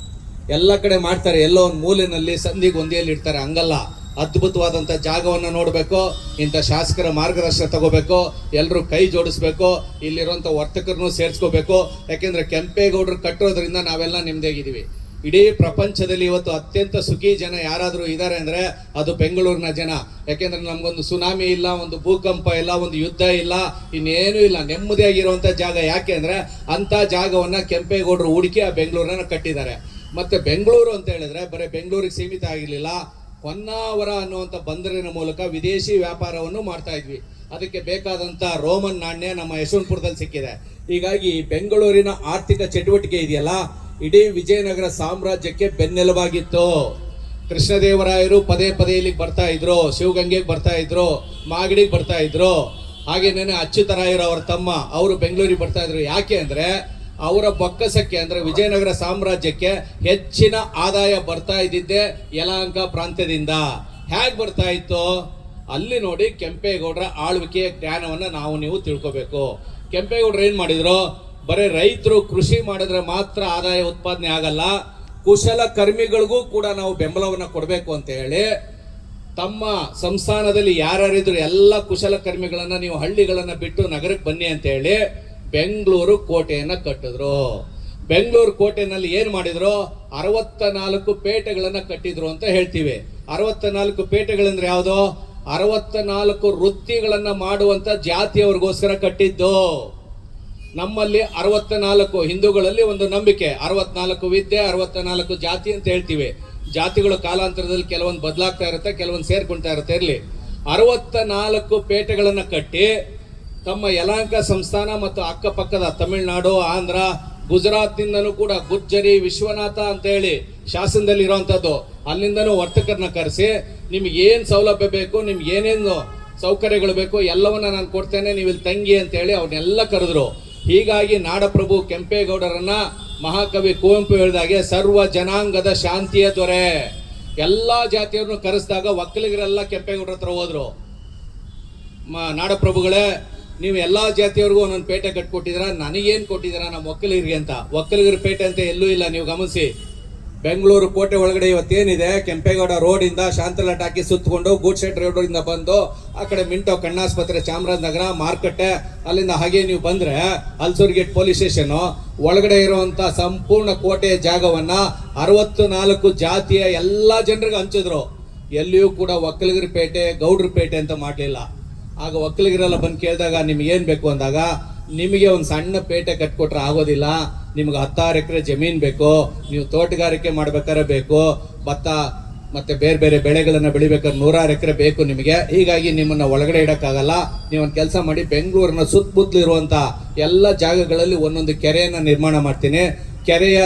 ಎಲ್ಲ ಕಡೆ ಮಾಡ್ತಾರೆ. ಎಲ್ಲೋ ಒಂದು ಮೂಲೆಯಲ್ಲಿ ಸಂಧಿಗೆ ಒಂದಿಯಲ್ಲಿ ಇಡ್ತಾರೆ. ಹಂಗಲ್ಲ. ಅದ್ಭುತವಾದಂಥ ಜಾಗವನ್ನು ನೋಡಬೇಕು. ಇಂಥ ಶಾಸಕರ ಮಾರ್ಗದರ್ಶನ ತಗೋಬೇಕು. ಎಲ್ಲರೂ ಕೈ ಜೋಡಿಸ್ಬೇಕು. ಇಲ್ಲಿರುವಂಥ ವರ್ತಕರನ್ನು ಸೇರಿಸ್ಕೋಬೇಕು. ಯಾಕೆಂದರೆ ಕೆಂಪೇಗೌಡರು ಕಟ್ಟೋದ್ರಿಂದ ನಾವೆಲ್ಲ ನೆಮ್ಮದಿಯಾಗಿದ್ದೀವಿ. ಇಡೀ ಪ್ರಪಂಚದಲ್ಲಿ ಇವತ್ತು ಅತ್ಯಂತ ಸುಖಿ ಜನ ಯಾರಾದರೂ ಇದ್ದಾರೆ ಅಂದರೆ ಅದು ಬೆಂಗಳೂರಿನ ಜನ. ಯಾಕೆಂದ್ರೆ ನಮಗೊಂದು ಸುನಾಮಿ ಇಲ್ಲ, ಒಂದು ಭೂಕಂಪ ಇಲ್ಲ, ಒಂದು ಯುದ್ಧ ಇಲ್ಲ, ಇನ್ನೇನು ಇಲ್ಲ. ನೆಮ್ಮದಿಯಾಗಿರುವಂಥ ಜಾಗ ಯಾಕೆ ಅಂದರೆ ಅಂಥ ಜಾಗವನ್ನು ಕೆಂಪೇಗೌಡರು ಹುಡುಕಿ ಆ ಬೆಂಗಳೂರನ್ನ ಕಟ್ಟಿದ್ದಾರೆ. ಮತ್ತು ಬೆಂಗಳೂರು ಅಂತ ಹೇಳಿದ್ರೆ ಬರೀ ಬೆಂಗಳೂರಿಗೆ ಸೀಮಿತ ಆಗಿರಲಿಲ್ಲ, ಹೊನ್ನಾವರ ಅನ್ನುವಂಥ ಬಂದರಿನ ಮೂಲಕ ವಿದೇಶಿ ವ್ಯಾಪಾರವನ್ನು ಮಾಡ್ತಾ ಇದ್ವಿ. ಅದಕ್ಕೆ ಬೇಕಾದಂಥ ರೋಮನ್ ನಾಣ್ಯ ನಮ್ಮ ಯಶವಂತಪುರದಲ್ಲಿ ಸಿಕ್ಕಿದೆ. ಹೀಗಾಗಿ ಬೆಂಗಳೂರಿನ ಆರ್ಥಿಕ ಚಟುವಟಿಕೆ ಇದೆಯಲ್ಲ ಇಡೀ ವಿಜಯನಗರ ಸಾಮ್ರಾಜ್ಯಕ್ಕೆ ಬೆನ್ನೆಲುಬಾಗಿತ್ತು. ಕೃಷ್ಣದೇವರಾಯರು ಪದೇ ಪದೇ ಇಲ್ಲಿಗೆ ಬರ್ತಾ ಇದ್ರು, ಶಿವಗಂಗೆಗೆ ಬರ್ತಾ ಇದ್ರು, ಮಾಗಡಿಗೆ ಬರ್ತಾ ಇದ್ರು. ಹಾಗೇನೇನೆ ಅಚ್ಯುತರಾಯರು ಅವರ ತಮ್ಮ, ಅವರು ಬೆಂಗಳೂರಿಗೆ ಬರ್ತಾ ಇದ್ರು. ಯಾಕೆ ಅಂದ್ರೆ ಅವರ ಬೊಕ್ಕಸಕ್ಕೆ ಅಂದ್ರೆ ವಿಜಯನಗರ ಸಾಮ್ರಾಜ್ಯಕ್ಕೆ ಹೆಚ್ಚಿನ ಆದಾಯ ಬರ್ತಾ ಇದ್ದಿದ್ದೆ ಯಲಹಂಕ ಪ್ರಾಂತ್ಯದಿಂದ. ಹೇಗ್ ಬರ್ತಾ ಇತ್ತು? ಅಲ್ಲಿ ನೋಡಿ ಕೆಂಪೇಗೌಡರ ಆಳ್ವಿಕೆಯ ಜ್ಞಾನವನ್ನ ನಾವು, ನೀವು ತಿಳ್ಕೊಬೇಕು. ಕೆಂಪೇಗೌಡರು ಏನ್ ಮಾಡಿದ್ರು? ಬರೀ ರೈತರು ಕೃಷಿ ಮಾಡಿದ್ರೆ ಮಾತ್ರ ಆದಾಯ ಉತ್ಪಾದನೆ ಆಗಲ್ಲ, ಕುಶಲ ಕರ್ಮಿಗಳಿಗೂ ಕೂಡ ನಾವು ಬೆಂಬಲವನ್ನು ಕೊಡಬೇಕು ಅಂತ ಹೇಳಿ ತಮ್ಮ ಸಂಸ್ಥಾನದಲ್ಲಿ ಯಾರ್ಯಾರಿದ್ರು ಎಲ್ಲ ಕುಶಲ ಕರ್ಮಿಗಳನ್ನ ನೀವು ಹಳ್ಳಿಗಳನ್ನ ಬಿಟ್ಟು ನಗರಕ್ಕೆ ಬನ್ನಿ ಅಂತ ಹೇಳಿ ಬೆಂಗಳೂರು ಕೋಟೆಯನ್ನು ಕಟ್ಟಿದ್ರು. ಬೆಂಗಳೂರು ಕೋಟೆನಲ್ಲಿ ಏನು ಮಾಡಿದ್ರು? ಅರವತ್ತ ನಾಲ್ಕು ಪೇಟೆಗಳನ್ನು ಕಟ್ಟಿದ್ರು ಅಂತ ಹೇಳ್ತೀವಿ. ಅರವತ್ತ ನಾಲ್ಕು ಪೇಟೆಗಳಂದ್ರೆ ಯಾವುದು? ಅರವತ್ತ ನಾಲ್ಕು ವೃತ್ತಿಗಳನ್ನು ಮಾಡುವಂತ ಜಾತಿಯವ್ರಿಗೋಸ್ಕರ ಕಟ್ಟಿದ್ದು. ನಮ್ಮಲ್ಲಿ ಅರವತ್ತ ನಾಲ್ಕು ಹಿಂದೂಗಳಲ್ಲಿ ಒಂದು ನಂಬಿಕೆ. ಅರವತ್ನಾಲ್ಕು ವಿದ್ಯೆ ಅರವತ್ತ ನಾಲ್ಕು ಜಾತಿ ಅಂತ ಹೇಳ್ತೀವಿ. ಜಾತಿಗಳು ಕಾಲಾಂತರದಲ್ಲಿ ಕೆಲವೊಂದು ಬದಲಾಗ್ತಾ ಇರುತ್ತೆ, ಕೆಲವೊಂದು ಸೇರ್ಕೊಳ್ತಾ ಇರುತ್ತೆ. ಇರಲಿ. ಅರವತ್ತ ನಾಲ್ಕು ಪೇಟೆಗಳನ್ನು ಕಟ್ಟಿ ತಮ್ಮ ಯಲಹಂಕ ಸಂಸ್ಥಾನ ಮತ್ತು ಅಕ್ಕಪಕ್ಕದ ತಮಿಳುನಾಡು, ಆಂಧ್ರ, ಗುಜರಾತ್ನಿಂದನೂ ಕೂಡ ಗುಜ್ಜರಿ ವಿಶ್ವನಾಥ ಅಂತ ಹೇಳಿ ಶಾಸನದಲ್ಲಿ ಇರುವಂತದ್ದು ಅಲ್ಲಿಂದನೂ ವರ್ತಕರನ್ನ ಕರೆಸಿ, ನಿಮ್ಗೆ ಏನು ಸೌಲಭ್ಯ ಬೇಕು, ನಿಮ್ಗೆ ಏನೇನು ಸೌಕರ್ಯಗಳು ಬೇಕು ಎಲ್ಲವನ್ನ ನಾನು ಕೊಡ್ತೇನೆ ನೀವು ಇಲ್ಲಿ ತಂಗಿ ಅಂತ ಹೇಳಿ ಅವ್ರನ್ನೆಲ್ಲ ಕರೆದ್ರು. ಹೀಗಾಗಿ ನಾಡಪ್ರಭು ಕೆಂಪೇಗೌಡರನ್ನ ಮಹಾಕವಿ ಕುವೆಂಪು ಹೇಳಿದಾಗೆ ಸರ್ವ ಜನಾಂಗದ ಶಾಂತಿಯ ದೊರೆ. ಎಲ್ಲಾ ಜಾತಿಯವ್ರನ್ನು ಕರೆಸಿದಾಗ ಒಕ್ಕಲಿಗರೆಲ್ಲ ಕೆಂಪೇಗೌಡರ ಹತ್ರ ಹೋದ್ರು. ನಾಡಪ್ರಭುಗಳೇ, ನೀವು ಎಲ್ಲಾ ಜಾತಿಯವ್ರಿಗೂ ಒಂದೊಂದು ಪೇಟೆ ಕಟ್ಕೊಟ್ಟಿದ್ದೀರಾ, ನನಗೇನು ಕೊಟ್ಟಿದ್ದೀರಾ ನಮ್ಮ ಒಕ್ಕಲಿಗರಿಗೆ ಅಂತ. ಒಕ್ಕಲಿಗರ ಪೇಟೆ ಅಂತ ಎಲ್ಲೂ ಇಲ್ಲ, ನೀವು ಗಮನಿಸಿ. ಬೆಂಗಳೂರು ಕೋಟೆ ಒಳಗಡೆ ಇವತ್ತೇನಿದೆ? ಕೆಂಪೇಗೌಡ ರೋಡಿಂದ ಶಾಂತಲಾಟ್ ಹಾಕಿ ಸುತ್ತಕೊಂಡು ಗೂಡ್ ರೋಡ್ ರೋಡಿಂದ ಬಂದು ಆ ಕಡೆ ಮಿಂಟೋ ಕಣ್ಣಾಸ್ಪತ್ರೆ ಚಾಮರಾಜನಗರ ಮಾರ್ಕಟ್ಟೆ, ಅಲ್ಲಿಂದ ಹಾಗೆ ನೀವು ಬಂದ್ರೆ ಹಲ್ಸೂರ್ ಗೇಟ್ ಪೊಲೀಸ್ ಸ್ಟೇಷನ್ ಒಳಗಡೆ ಇರುವಂತ ಸಂಪೂರ್ಣ ಕೋಟೆಯ ಜಾಗವನ್ನ ಅರವತ್ತು ನಾಲ್ಕು ಜಾತಿಯ ಎಲ್ಲಾ ಜನರಿಗೆ ಹಂಚಿದ್ರು. ಎಲ್ಲಿಯೂ ಕೂಡ ಒಕ್ಕಲಿಗರ ಪೇಟೆ, ಗೌಡ್ರ ಪೇಟೆ ಅಂತ ಮಾಡಲಿಲ್ಲ ಆಗ ಒಕ್ಕಲಿಗರೆಲ್ಲ ಬಂದು ಕೇಳಿದಾಗ ನಿಮ್ಗೆ ಏನು ಬೇಕು ಅಂದಾಗ, ನಿಮಗೆ ಒಂದು ಸಣ್ಣ ಪೇಟೆ ಕಟ್ಕೊಟ್ರೆ ಆಗೋದಿಲ್ಲ. ನಿಮ್ಗೆ ಹತ್ತಾರು ಎಕರೆ ಜಮೀನ್ ಬೇಕು, ನೀವು ತೋಟಗಾರಿಕೆ ಮಾಡ್ಬೇಕಾದ್ರೆ ಬೇಕು, ಭತ್ತ ಮತ್ತೆ ಬೇರೆ ಬೇರೆ ಬೆಳೆಗಳನ್ನು ಬೆಳಿಬೇಕಾದ್ರೆ ನೂರಾರು ಎಕರೆ ಬೇಕು ನಿಮಗೆ. ಹೀಗಾಗಿ ನಿಮ್ಮನ್ನ ಒಳಗಡೆ ಇಡೋಕ್ಕಾಗಲ್ಲ. ನೀವೊಂದು ಕೆಲಸ ಮಾಡಿ ಬೆಂಗಳೂರಿನ ಸುತ್ತಮುತ್ತಲು ಇರುವಂತ ಎಲ್ಲ ಜಾಗಗಳಲ್ಲಿ ಒಂದೊಂದು ಕೆರೆಯನ್ನ ನಿರ್ಮಾಣ ಮಾಡ್ತೀನಿ. ಕೆರೆಯ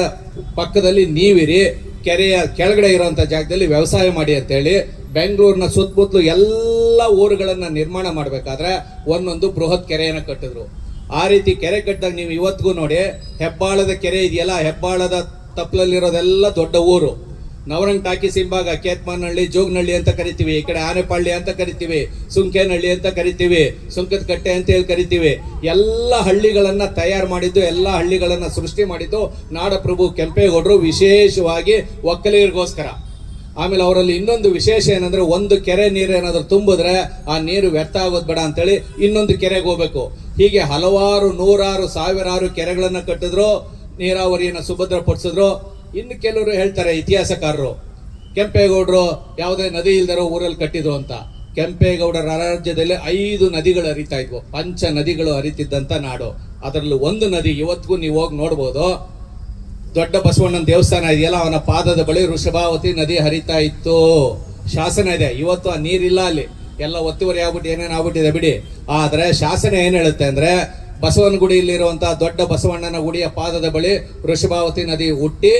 ಪಕ್ಕದಲ್ಲಿ ನೀವಿರಿ, ಕೆರೆಯ ಕೆಳಗಡೆ ಇರುವಂತ ಜಾಗದಲ್ಲಿ ವ್ಯವಸಾಯ ಮಾಡಿ ಅಂತೇಳಿ ಬೆಂಗಳೂರಿನ ಸುತ್ತಮುತ್ತಲು ಎಲ್ಲ ಊರುಗಳನ್ನ ನಿರ್ಮಾಣ ಮಾಡಬೇಕಾದ್ರೆ ಒಂದೊಂದು ಬೃಹತ್ ಕೆರೆಯನ್ನ ಕಟ್ಟಿದ್ರು. ಆ ರೀತಿ ಕೆರೆ ಕಟ್ಟಿದಾಗ ನೀವು ಇವತ್ತಿಗೂ ನೋಡಿ, ಹೆಬ್ಬಾಳದ ಕೆರೆ ಇದೆಯಲ್ಲ, ಹೆಬ್ಬಾಳದ ತಪ್ಪಲಲ್ಲಿರೋದೆಲ್ಲ ದೊಡ್ಡ ಊರು. ನವರಂಗ್ ಟಾಕೀಸ್ ಹಿಂಭಾಗ ಕೇತ್ಮಾನಹಳ್ಳಿ, ಜೋಗ್ನಹಳ್ಳಿ ಅಂತ ಕರಿತೀವಿ, ಈ ಕಡೆ ಆನೆಪಾಳ್ಯ ಅಂತ ಕರಿತೀವಿ, ಸುಂಕೇನಹಳ್ಳಿ ಅಂತ ಕರಿತೀವಿ, ಸುಂಕದ ಕಟ್ಟೆ ಅಂತ ಹೇಳಿ ಕರಿತೀವಿ. ಎಲ್ಲ ಹಳ್ಳಿಗಳನ್ನ ತಯಾರು ಮಾಡಿದ್ದು, ಎಲ್ಲ ಹಳ್ಳಿಗಳನ್ನ ಸೃಷ್ಟಿ ಮಾಡಿದ್ದು ನಾಡಪ್ರಭು ಕೆಂಪೇಗೌಡರು ವಿಶೇಷವಾಗಿ ಒಕ್ಕಲಿಗರಿಗೋಸ್ಕರ. ಆಮೇಲೆ ಅವರಲ್ಲಿ ಇನ್ನೊಂದು ವಿಶೇಷ ಏನಂದ್ರೆ, ಒಂದು ಕೆರೆ ನೀರು ಏನಾದರೂ ತುಂಬಿದ್ರೆ ಆ ನೀರು ವ್ಯರ್ಥ ಆಗೋದು ಬೇಡ ಅಂತೇಳಿ ಇನ್ನೊಂದು ಕೆರೆಗೆ ಹೋಗ್ಬೇಕು. ಹೀಗೆ ಹಲವಾರು ನೂರಾರು ಸಾವಿರಾರು ಕೆರೆಗಳನ್ನು ಕಟ್ಟಿದ್ರು, ನೀರಾವರಿಯನ್ನ ಸುಭದ್ರಪಡಿಸಿದ್ರು. ಇನ್ನು ಕೆಲವರು ಹೇಳ್ತಾರೆ ಇತಿಹಾಸಕಾರರು, ಕೆಂಪೇಗೌಡರು ಯಾವುದೇ ನದಿ ಇಲ್ದಿರೋ ಊರಲ್ಲಿ ಕಟ್ಟಿದ್ರು ಅಂತ. ಕೆಂಪೇಗೌಡರ ರಾಜ್ಯದಲ್ಲಿ ಐದು ನದಿಗಳು ಹರಿತಾ ಇದ್ವು. ಪಂಚ ನದಿಗಳು ಹರಿತಿದ್ದಂಥ ನಾಡು. ಅದರಲ್ಲಿ ಒಂದು ನದಿ ಇವತ್ತಿಗೂ ನೀವು ಹೋಗಿ ನೋಡ್ಬೋದು. ದೊಡ್ಡ ಬಸವಣ್ಣನ ದೇವಸ್ಥಾನ ಇದೆಯಲ್ಲ, ಅವನ ಪಾದದ ಬಳಿ ವೃಷಭಾವತಿ ನದಿ ಹರಿತಾ ಇತ್ತು. ಶಾಸನ ಇದೆ. ಇವತ್ತು ಆ ನೀರಿಲ್ಲ ಅಲ್ಲಿ. ಎಲ್ಲ ಒತ್ತುವರಿ ಆಗ್ಬಿಟ್ಟು ಏನೇನು ಆಗ್ಬಿಟ್ಟಿದೆ ಬಿಡಿ. ಆದರೆ ಶಾಸನ ಏನು ಹೇಳುತ್ತೆ ಅಂದ್ರೆ, ಬಸವನ ಗುಡಿಯಲ್ಲಿರುವಂತಹ ದೊಡ್ಡ ಬಸವಣ್ಣನ ಗುಡಿಯ ಪಾದದ ಬಳಿ ವೃಷಭಾವತಿ ನದಿ ಹುಟ್ಟಿ,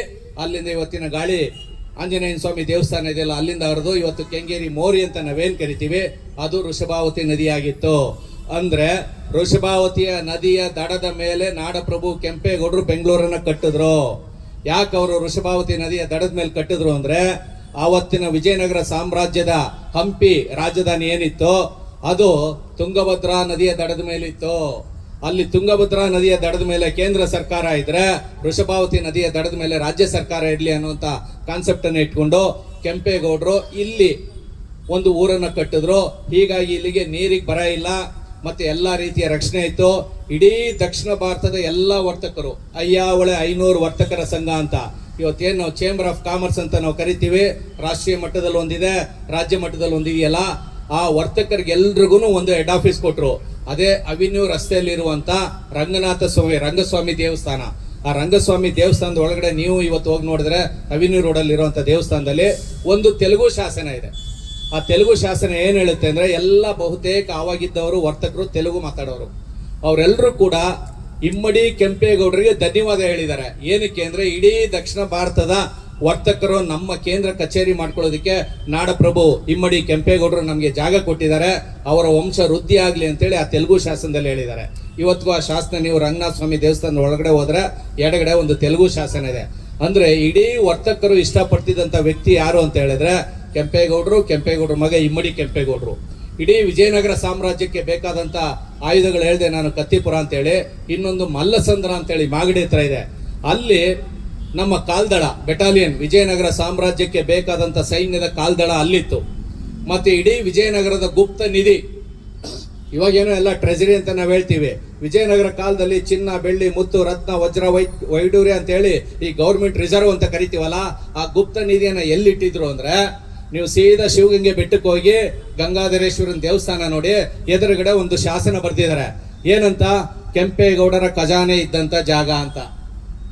ಅಲ್ಲಿಂದ ಇವತ್ತಿನ ಗಾಳಿ ಆಂಜನೇಯ ಸ್ವಾಮಿ ದೇವಸ್ಥಾನ ಇದೆಯಲ್ಲ, ಅಲ್ಲಿಂದ ಹರಿದು ಇವತ್ತು ಕೆಂಗೇರಿ ಮೋರಿ ಅಂತ ನಾವೇನ್ ಕರಿತೀವಿ? ಅದು ವೃಷಭಾವತಿ ನದಿಯಾಗಿತ್ತು. ಅಂದ್ರೆ ವೃಷಭಾವತಿಯ ನದಿಯ ದಡದ ಮೇಲೆ ನಾಡಪ್ರಭು ಕೆಂಪೇಗೌಡರು ಬೆಂಗಳೂರನ್ನ ಕಟ್ಟಿದ್ರು. ಯಾಕೆ ಅವರು ವೃಷಭಾವತಿ ನದಿಯ ದಡದ ಮೇಲೆ ಕಟ್ಟಿದ್ರು ಅಂದ್ರೆ ಆವತ್ತಿನ ವಿಜಯನಗರ ಸಾಮ್ರಾಜ್ಯದ ಹಂಪಿ ರಾಜಧಾನಿ ಏನಿತ್ತು, ಅದು ತುಂಗಭದ್ರಾ ನದಿಯ ದಡದ ಮೇಲಿತ್ತು. ಅಲ್ಲಿ ತುಂಗಭದ್ರಾ ನದಿಯ ದಡದ ಮೇಲೆ ಕೇಂದ್ರ ಸರ್ಕಾರ ಇದ್ರೆ, ವೃಷಭಾವತಿ ನದಿಯ ದಡದ ಮೇಲೆ ರಾಜ್ಯ ಸರ್ಕಾರ ಇರಲಿ ಅನ್ನುವಂತ ಕಾನ್ಸೆಪ್ಟ್ ಅನ್ನು ಇಟ್ಕೊಂಡು ಕೆಂಪೇಗೌಡರು ಇಲ್ಲಿ ಒಂದು ಊರನ್ನ ಕಟ್ಟಿದ್ರು. ಹೀಗಾಗಿ ಇಲ್ಲಿಗೆ ನೀರಿಗೆ ಬರ ಇಲ್ಲ, ಮತ್ತೆ ಎಲ್ಲಾ ರೀತಿಯ ರಕ್ಷಣೆ ಇತ್ತು. ಇಡೀ ದಕ್ಷಿಣ ಭಾರತದ ಎಲ್ಲಾ ವರ್ತಕರು ಅಯ್ಯಾವಳೆ ಐನೂರು ವರ್ತಕರ ಸಂಘ ಅಂತ ಇವತ್ತೇನು ನಾವು ಚೇಂಬರ್ ಆಫ್ ಕಾಮರ್ಸ್ ಅಂತ ನಾವು ಕರಿತೀವಿ, ರಾಷ್ಟ್ರೀಯ ಮಟ್ಟದಲ್ಲಿ ಒಂದಿದೆ, ರಾಜ್ಯ ಮಟ್ಟದಲ್ಲಿ ಒಂದಿದೆಯಲ್ಲ, ಆ ವರ್ತಕರಿಗೆ ಎಲ್ರಿಗೂ ಒಂದು ಹೆಡ್ ಆಫೀಸ್ ಕೊಟ್ಟರು ಅದೇ ಅವಿನ್ಯೂ ರಸ್ತೆಯಲ್ಲಿರುವಂಥ ರಂಗನಾಥ ಸ್ವಾಮಿ, ರಂಗಸ್ವಾಮಿ ದೇವಸ್ಥಾನ. ಆ ರಂಗಸ್ವಾಮಿ ದೇವಸ್ಥಾನದ ಒಳಗಡೆ ನೀವು ಇವತ್ತು ಹೋಗಿ ನೋಡಿದ್ರೆ ಅವಿನ್ಯೂ ರೋಡಲ್ಲಿ ಇರುವಂತ ದೇವಸ್ಥಾನದಲ್ಲಿ ಒಂದು ತೆಲುಗು ಶಾಸನ ಇದೆ. ಆ ತೆಲುಗು ಶಾಸನ ಏನು ಹೇಳುತ್ತೆ ಅಂದ್ರೆ, ಎಲ್ಲ ಬಹುತೇಕ ಆವಾಗಿದ್ದವರು ವರ್ತಕರು ತೆಲುಗು ಮಾತಾಡೋರು. ಅವರೆಲ್ಲರೂ ಕೂಡ ಇಮ್ಮಡಿ ಕೆಂಪೇಗೌಡರಿಗೆ ಧನ್ಯವಾದ ಹೇಳಿದ್ದಾರೆ. ಏನಕ್ಕೆ ಅಂದ್ರೆ ಇಡೀ ದಕ್ಷಿಣ ಭಾರತದ ವರ್ತಕರು ನಮ್ಮ ಕೇಂದ್ರ ಕಚೇರಿ ಮಾಡ್ಕೊಳ್ಳೋದಕ್ಕೆ ನಾಡಪ್ರಭು ಇಮ್ಮಡಿ ಕೆಂಪೇಗೌಡರು ನಮಗೆ ಜಾಗ ಕೊಟ್ಟಿದ್ದಾರೆ. ಅವರ ವಂಶ ವೃದ್ಧಿ ಆಗಲಿ ಅಂತೇಳಿ ಆ ತೆಲುಗು ಶಾಸನದಲ್ಲಿ ಹೇಳಿದ್ದಾರೆ. ಇವತ್ತಿಗೂ ಆ ಶಾಸನ ನೀವು ರಂಗನಾಥ ಸ್ವಾಮಿ ದೇವಸ್ಥಾನದ ಒಳಗಡೆ ಹೋದ್ರೆ ಎಡಗಡೆ ಒಂದು ತೆಲುಗು ಶಾಸನ ಇದೆ. ಅಂದ್ರೆ ಇಡೀ ವರ್ತಕರು ಇಷ್ಟಪಡ್ತಿದ್ದಂಥ ವ್ಯಕ್ತಿ ಯಾರು ಅಂತ ಹೇಳಿದ್ರೆ ಕೆಂಪೇಗೌಡರು, ಕೆಂಪೇಗೌಡರ ಮಗ ಇಮ್ಮಡಿ ಕೆಂಪೇಗೌಡರು. ಇಡೀ ವಿಜಯನಗರ ಸಾಮ್ರಾಜ್ಯಕ್ಕೆ ಬೇಕಾದಂತ ಆಯುಧಗಳು ಹೇಳಿದೆ ನಾನು ಕತ್ತಿಪುರ ಅಂತೇಳಿ, ಇನ್ನೊಂದು ಮಲ್ಲಸಂದ್ರ ಅಂತೇಳಿ ಮಾಗಡಿ ಹತ್ರ ಇದೆ. ಅಲ್ಲಿ ನಮ್ಮ ಕಾಲ್ದಳ ಬೆಟಾಲಿಯನ್ ವಿಜಯನಗರ ಸಾಮ್ರಾಜ್ಯಕ್ಕೆ ಬೇಕಾದಂತ ಸೈನ್ಯದ ಕಾಲ್ದಳ ಅಲ್ಲಿತ್ತು. ಮತ್ತೆ ಇಡೀ ವಿಜಯನಗರದ ಗುಪ್ತ ನಿಧಿ, ಇವಾಗೇನೋ ಎಲ್ಲ ಟ್ರೆಜರಿ ಅಂತ ನಾವು ಹೇಳ್ತೀವಿ. ವಿಜಯನಗರ ಕಾಲದಲ್ಲಿ ಚಿನ್ನ, ಬೆಳ್ಳಿ, ಮುತ್ತು, ರತ್ನ, ವಜ್ರ, ವೈ ಅಂತ ಹೇಳಿ ಈ ಗೌರ್ಮೆಂಟ್ ರಿಸರ್ವ್ ಅಂತ ಕರಿತೀವಲ್ಲ, ಆ ಗುಪ್ತ ನಿಧಿಯನ್ನು ಎಲ್ಲಿಟ್ಟಿದ್ರು ಅಂದ್ರೆ ನೀವು ಸೀದಾ ಶಿವಗಂಗೆ ಬೆಟ್ಟಕ್ಕೆ ಹೋಗಿ ಗಂಗಾಧರೇಶ್ವರನ ದೇವಸ್ಥಾನ ನೋಡಿ ಎದುರುಗಡೆ ಒಂದು ಶಾಸನ ಬರ್ದಿದ್ದಾರೆ. ಏನಂತ? ಕೆಂಪೇಗೌಡರ ಖಜಾನೆ ಇದ್ದಂತ ಜಾಗ ಅಂತ.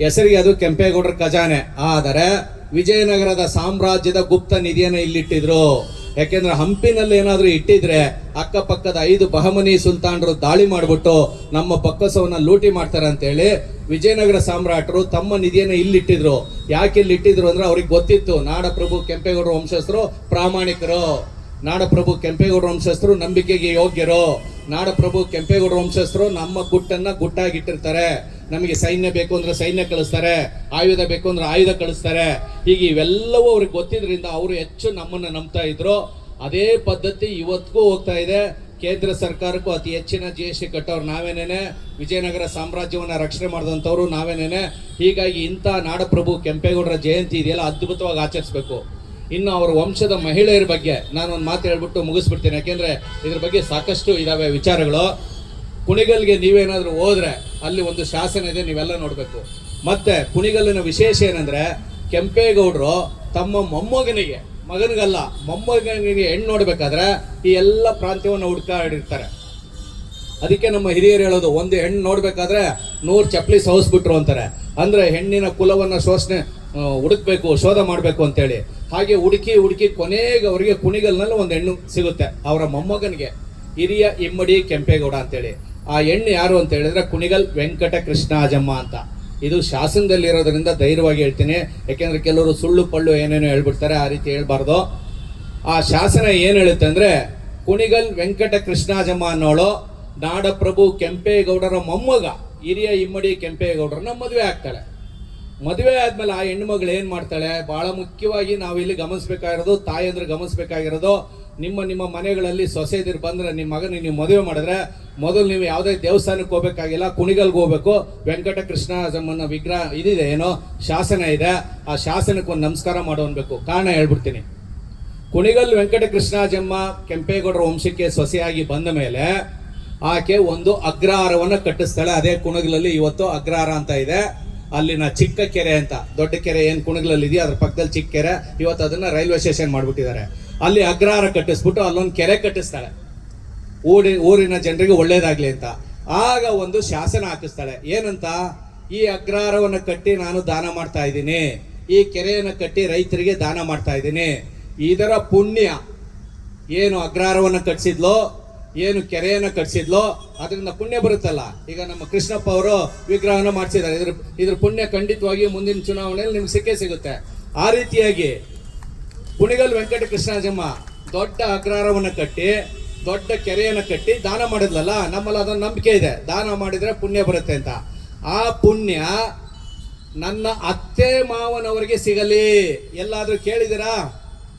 ಹೆಸರಿಗೆ ಅದು ಕೆಂಪೇಗೌಡರ ಖಜಾನೆ. ಆದರೆ ವಿಜಯನಗರದ ಸಾಮ್ರಾಜ್ಯದ ಗುಪ್ತ ನಿಧಿಯನ್ನು ಇಲ್ಲಿಟ್ಟಿದ್ರು. ಯಾಕೆಂದ್ರೆ ಹಂಪಿನಲ್ಲಿ ಏನಾದರೂ ಇಟ್ಟಿದ್ರೆ ಅಕ್ಕಪಕ್ಕದ ಐದು ಬಹಮನಿ ಸುಲ್ತಾನರು ದಾಳಿ ಮಾಡಿಬಿಟ್ಟು ನಮ್ಮ ಪಕ್ಕಸವನ್ನ ಲೂಟಿ ಮಾಡ್ತಾರೆ ಅಂತೇಳಿ ವಿಜಯನಗರ ಸಾಮ್ರಾಟರು ತಮ್ಮ ನಿಧಿಯನ್ನು ಇಲ್ಲಿಟ್ಟಿದ್ರು. ಯಾಕೆ ಇಲ್ಲಿ ಇಟ್ಟಿದ್ರು ಅಂದ್ರೆ ಅವ್ರಿಗೆ ಗೊತ್ತಿತ್ತು, ನಾಡಪ್ರಭು ಕೆಂಪೇಗೌಡರ ವಂಶಸ್ಥರು ಪ್ರಾಮಾಣಿಕರು. ನಾಡಪ್ರಭು ಕೆಂಪೇಗೌಡರ ವಂಶಸ್ಥರು ನಂಬಿಕೆಗೆ ಯೋಗ್ಯರು. ನಾಡಪ್ರಭು ಕೆಂಪೇಗೌಡರ ವಂಶಸ್ಥರು ನಮ್ಮ ಗುಟ್ಟನ್ನ ಗುಟ್ಟಾಗಿಟ್ಟಿರ್ತಾರೆ. ನಮಗೆ ಸೈನ್ಯ ಬೇಕು ಅಂದ್ರೆ ಸೈನ್ಯ ಕಳಿಸ್ತಾರೆ, ಆಯುಧ ಬೇಕು ಅಂದ್ರೆ ಆಯುಧ ಕಳಿಸ್ತಾರೆ. ಹೀಗೆ ಇವೆಲ್ಲವೂ ಅವ್ರಿಗೆ ಗೊತ್ತಿದ್ರಿಂದ ಅವರು ಹೆಚ್ಚು ನಮ್ಮನ್ನ ನಂಬ್ತಾ ಇದ್ರು. ಅದೇ ಪದ್ಧತಿ ಇವತ್ತಿಗೂ ಹೋಗ್ತಾ ಇದೆ. ಕೇಂದ್ರ ಸರ್ಕಾರಕ್ಕೂ ಅತಿ ಹೆಚ್ಚಿನ ಜಿ ಎಸ್ ಟಿ ಕಟ್ಟೋರು ನಾವೇನೇನೆ? ವಿಜಯನಗರ ಸಾಮ್ರಾಜ್ಯವನ್ನ ರಕ್ಷಣೆ ಮಾಡಿದಂಥವ್ರು ನಾವೇನೇನೆ? ಹೀಗಾಗಿ ಇಂಥ ನಾಡಪ್ರಭು ಕೆಂಪೇಗೌಡರ ಜಯಂತಿ ಇದೆಯಲ್ಲ ಅದ್ಭುತವಾಗಿ ಆಚರಿಸಬೇಕು. ಇನ್ನು ಅವರ ವಂಶದ ಮಹಿಳೆಯರ ಬಗ್ಗೆ ನಾನು ಒಂದು ಮಾತು ಹೇಳ್ಬಿಟ್ಟು ಮುಗಿಸ್ಬಿಡ್ತೀನಿ. ಯಾಕೆಂದರೆ ಇದ್ರ ಬಗ್ಗೆ ಸಾಕಷ್ಟು ಇದಾವೆ ವಿಚಾರಗಳು. ಕುಣಿಗಲ್ಗೆ ನೀವೇನಾದರೂ ಹೋದ್ರೆ ಅಲ್ಲಿ ಒಂದು ಶಾಸನ ಇದೆ, ನೀವೆಲ್ಲ ನೋಡಬೇಕು. ಮತ್ತೆ ಕುಣಿಗಲ್ಲಿನ ವಿಶೇಷ ಏನಂದ್ರೆ, ಕೆಂಪೇಗೌಡರು ತಮ್ಮ ಮೊಮ್ಮಗನಿಗೆ, ಮಗನಿಗಲ್ಲ, ಮೊಮ್ಮಗನಿಗೆ ಹೆಣ್ಣು ನೋಡಬೇಕಾದ್ರೆ ಈ ಎಲ್ಲ ಪ್ರಾಂತ್ಯವನ್ನು ಹುಡ್ಕಾಡಿರ್ತಾರೆ. ಅದಕ್ಕೆ ನಮ್ಮ ಹಿರಿಯರು ಹೇಳೋದು, ಒಂದು ಹೆಣ್ಣು ನೋಡಬೇಕಾದ್ರೆ ನೂರು ಚಪ್ಪಲಿ ಸವಸ್ಬಿಟ್ರು ಅಂತಾರೆ. ಅಂದ್ರೆ ಹೆಣ್ಣಿನ ಕುಲವನ್ನ ಶೋಷಣೆ ಹುಡುಕ್ಬೇಕು, ಶೋಧ ಮಾಡಬೇಕು ಅಂತೇಳಿ. ಹಾಗೆ ಹುಡುಕಿ ಹುಡುಕಿ ಕೊನೆಗೆ ಅವರಿಗೆ ಕುಣಿಗಲ್ನಲ್ಲಿ ಒಂದು ಹೆಣ್ಣು ಸಿಗುತ್ತೆ, ಅವರ ಮೊಮ್ಮಗನಿಗೆ. ಹಿರಿಯ ಇಮ್ಮಡಿ ಕೆಂಪೇಗೌಡ ಅಂತೇಳಿ. ಆ ಹೆಣ್ಣು ಯಾರು ಅಂತ ಹೇಳಿದ್ರೆ ಕುಣಿಗಲ್ ವೆಂಕಟ ಕೃಷ್ಣಾಜಮ್ಮ ಅಂತ. ಇದು ಶಾಸನದಲ್ಲಿರೋದ್ರಿಂದ ಧೈರ್ಯವಾಗಿ ಹೇಳ್ತೀನಿ. ಯಾಕೆಂದ್ರೆ ಕೆಲವರು ಸುಳ್ಳು ಪಳ್ಳು ಏನೇನೋ ಹೇಳ್ಬಿಡ್ತಾರೆ, ಆ ರೀತಿ ಹೇಳ್ಬಾರ್ದು. ಆ ಶಾಸನ ಏನು ಹೇಳುತ್ತೆ ಅಂದ್ರೆ, ಕುಣಿಗಲ್ ವೆಂಕಟ ಕೃಷ್ಣಾಜಮ್ಮ ಅನ್ನೋಳು ನಾಡಪ್ರಭು ಕೆಂಪೇಗೌಡರ ಮೊಮ್ಮಗ. ಹಿರಿಯ ಇಮ್ಮಡಿ ಕೆಂಪೇಗೌಡರನ್ನ ಮದುವೆ ಆಗ್ತಾಳೆ. ಮದುವೆ ಆದ್ಮೇಲೆ ಆ ಹೆಣ್ಣು ಮಗಳು ಏನು ಮಾಡ್ತಾಳೆ? ಬಹಳ ಮುಖ್ಯವಾಗಿ ನಾವು ಇಲ್ಲಿ ಗಮನಿಸ್ಬೇಕಾಗಿರೋದು, ತಾಯಂದ್ರೆ ಗಮನಿಸ್ಬೇಕಾಗಿರೋದು ನಿಮ್ಮ ನಿಮ್ಮ ಮನೆಗಳಲ್ಲಿ ಸೊಸೆದಿರು ಬಂದರೆ ನಿಮ್ಮ ಮಗನಿಗೆ ನೀವು ಮದುವೆ ಮಾಡಿದ್ರೆ ಮೊದಲು ನೀವು ಯಾವುದೇ ದೇವಸ್ಥಾನಕ್ಕೆ ಹೋಗ್ಬೇಕಾಗಿಲ್ಲ, ಕುಣಿಗಲ್ಗೆ ಹೋಗ್ಬೇಕು. ವೆಂಕಟ ಕೃಷ್ಣಾಜಮ್ಮನ ವಿಗ್ರಹ ಇದಿದೆ ಏನೋ, ಶಾಸನ ಇದೆ. ಆ ಶಾಸನಕ್ಕೆ ಒಂದು ನಮಸ್ಕಾರ ಮಾಡೋನ್ಬೇಕು ಕಾರಣ ಹೇಳ್ಬಿಡ್ತೀನಿ. ಕುಣಿಗಲ್ ವೆಂಕಟ ಕೃಷ್ಣಾಜಮ್ಮ ಕೆಂಪೇಗೌಡರ ವಂಶಕ್ಕೆ ಸೊಸೆಯಾಗಿ ಬಂದ ಮೇಲೆ ಆಕೆ ಒಂದು ಅಗ್ರಹಾರವನ್ನ ಕಟ್ಟಿಸ್ತಾಳೆ. ಅದೇ ಕುಣಗಲಲ್ಲಿ ಇವತ್ತು ಅಗ್ರಹಾರ ಅಂತ ಇದೆ. ಅಲ್ಲಿನ ಚಿಕ್ಕ ಕೆರೆ ಅಂತ, ದೊಡ್ಡ ಕೆರೆ ಏನು ಕುಣಗಲಲ್ಲಿ ಇದೆಯೋ ಅದ್ರ ಪಕ್ಕದಲ್ಲಿ ಚಿಕ್ಕ ಕೆರೆ, ಇವತ್ತು ಅದನ್ನ ರೈಲ್ವೆ ಸ್ಟೇಷನ್ ಮಾಡ್ಬಿಟ್ಟಿದ್ದಾರೆ. ಅಲ್ಲಿ ಅಗ್ರಹಾರ ಕಟ್ಟಿಸ್ಬಿಟ್ಟು ಅಲ್ಲೊಂದು ಕೆರೆ ಕಟ್ಟಿಸ್ತಾಳೆ. ಊರಿ, ಊರಿನ ಜನರಿಗೆ ಒಳ್ಳೇದಾಗ್ಲಿ ಅಂತ. ಆಗ ಒಂದು ಶಾಸನ ಹಾಕಿಸ್ತಾಳೆ. ಏನಂತ? ಈ ಅಗ್ರಹಾರವನ್ನು ಕಟ್ಟಿ ನಾನು ದಾನ ಮಾಡ್ತಾ ಇದ್ದೀನಿ. ಈ ಕೆರೆಯನ್ನು ಕಟ್ಟಿ ರೈತರಿಗೆ ದಾನ ಮಾಡ್ತಾ ಇದ್ದೀನಿ. ಇದರ ಪುಣ್ಯ ಏನು ಅಗ್ರಹಾರವನ್ನು ಕಟ್ಸಿದ್ಲೋ, ಏನು ಕೆರೆಯನ್ನು ಕಟ್ಸಿದ್ಲೋ, ಅದರಿಂದ ಪುಣ್ಯ ಬರುತ್ತಲ್ಲ. ಈಗ ನಮ್ಮ ಕೃಷ್ಣಪ್ಪ ಅವರು ವಿಗ್ರಹನ ಮಾಡಿಸಿದ್ದಾರೆ. ಇದ್ರ ಇದ್ರ ಪುಣ್ಯ ಖಂಡಿತವಾಗಿ ಮುಂದಿನ ಚುನಾವಣೆಯಲ್ಲಿ ನಿಮ್ಗೆ ಸಿಕ್ಕೇ ಸಿಗುತ್ತೆ. ಆ ರೀತಿಯಾಗಿ ಕುಣಿಗಲ್ ವೆಂಕಟ ಕೃಷ್ಣಾಜಮ್ಮ ದೊಡ್ಡ ಅಗ್ರಹಾರವನ್ನು ಕಟ್ಟಿ, ದೊಡ್ಡ ಕೆರೆಯನ್ನು ಕಟ್ಟಿ ದಾನ ಮಾಡಿದ್ಲಲ್ಲ, ನಮ್ಮಲ್ಲಿ ಅದೊಂದು ನಂಬಿಕೆ ಇದೆ. ದಾನ ಮಾಡಿದ್ರೆ ಪುಣ್ಯ ಬರುತ್ತೆ ಅಂತ. ಆ ಪುಣ್ಯ ನನ್ನ ಅತ್ತೆ ಮಾವನವರಿಗೆ ಸಿಗಲಿ. ಎಲ್ಲಾದರೂ ಕೇಳಿದಿರಾ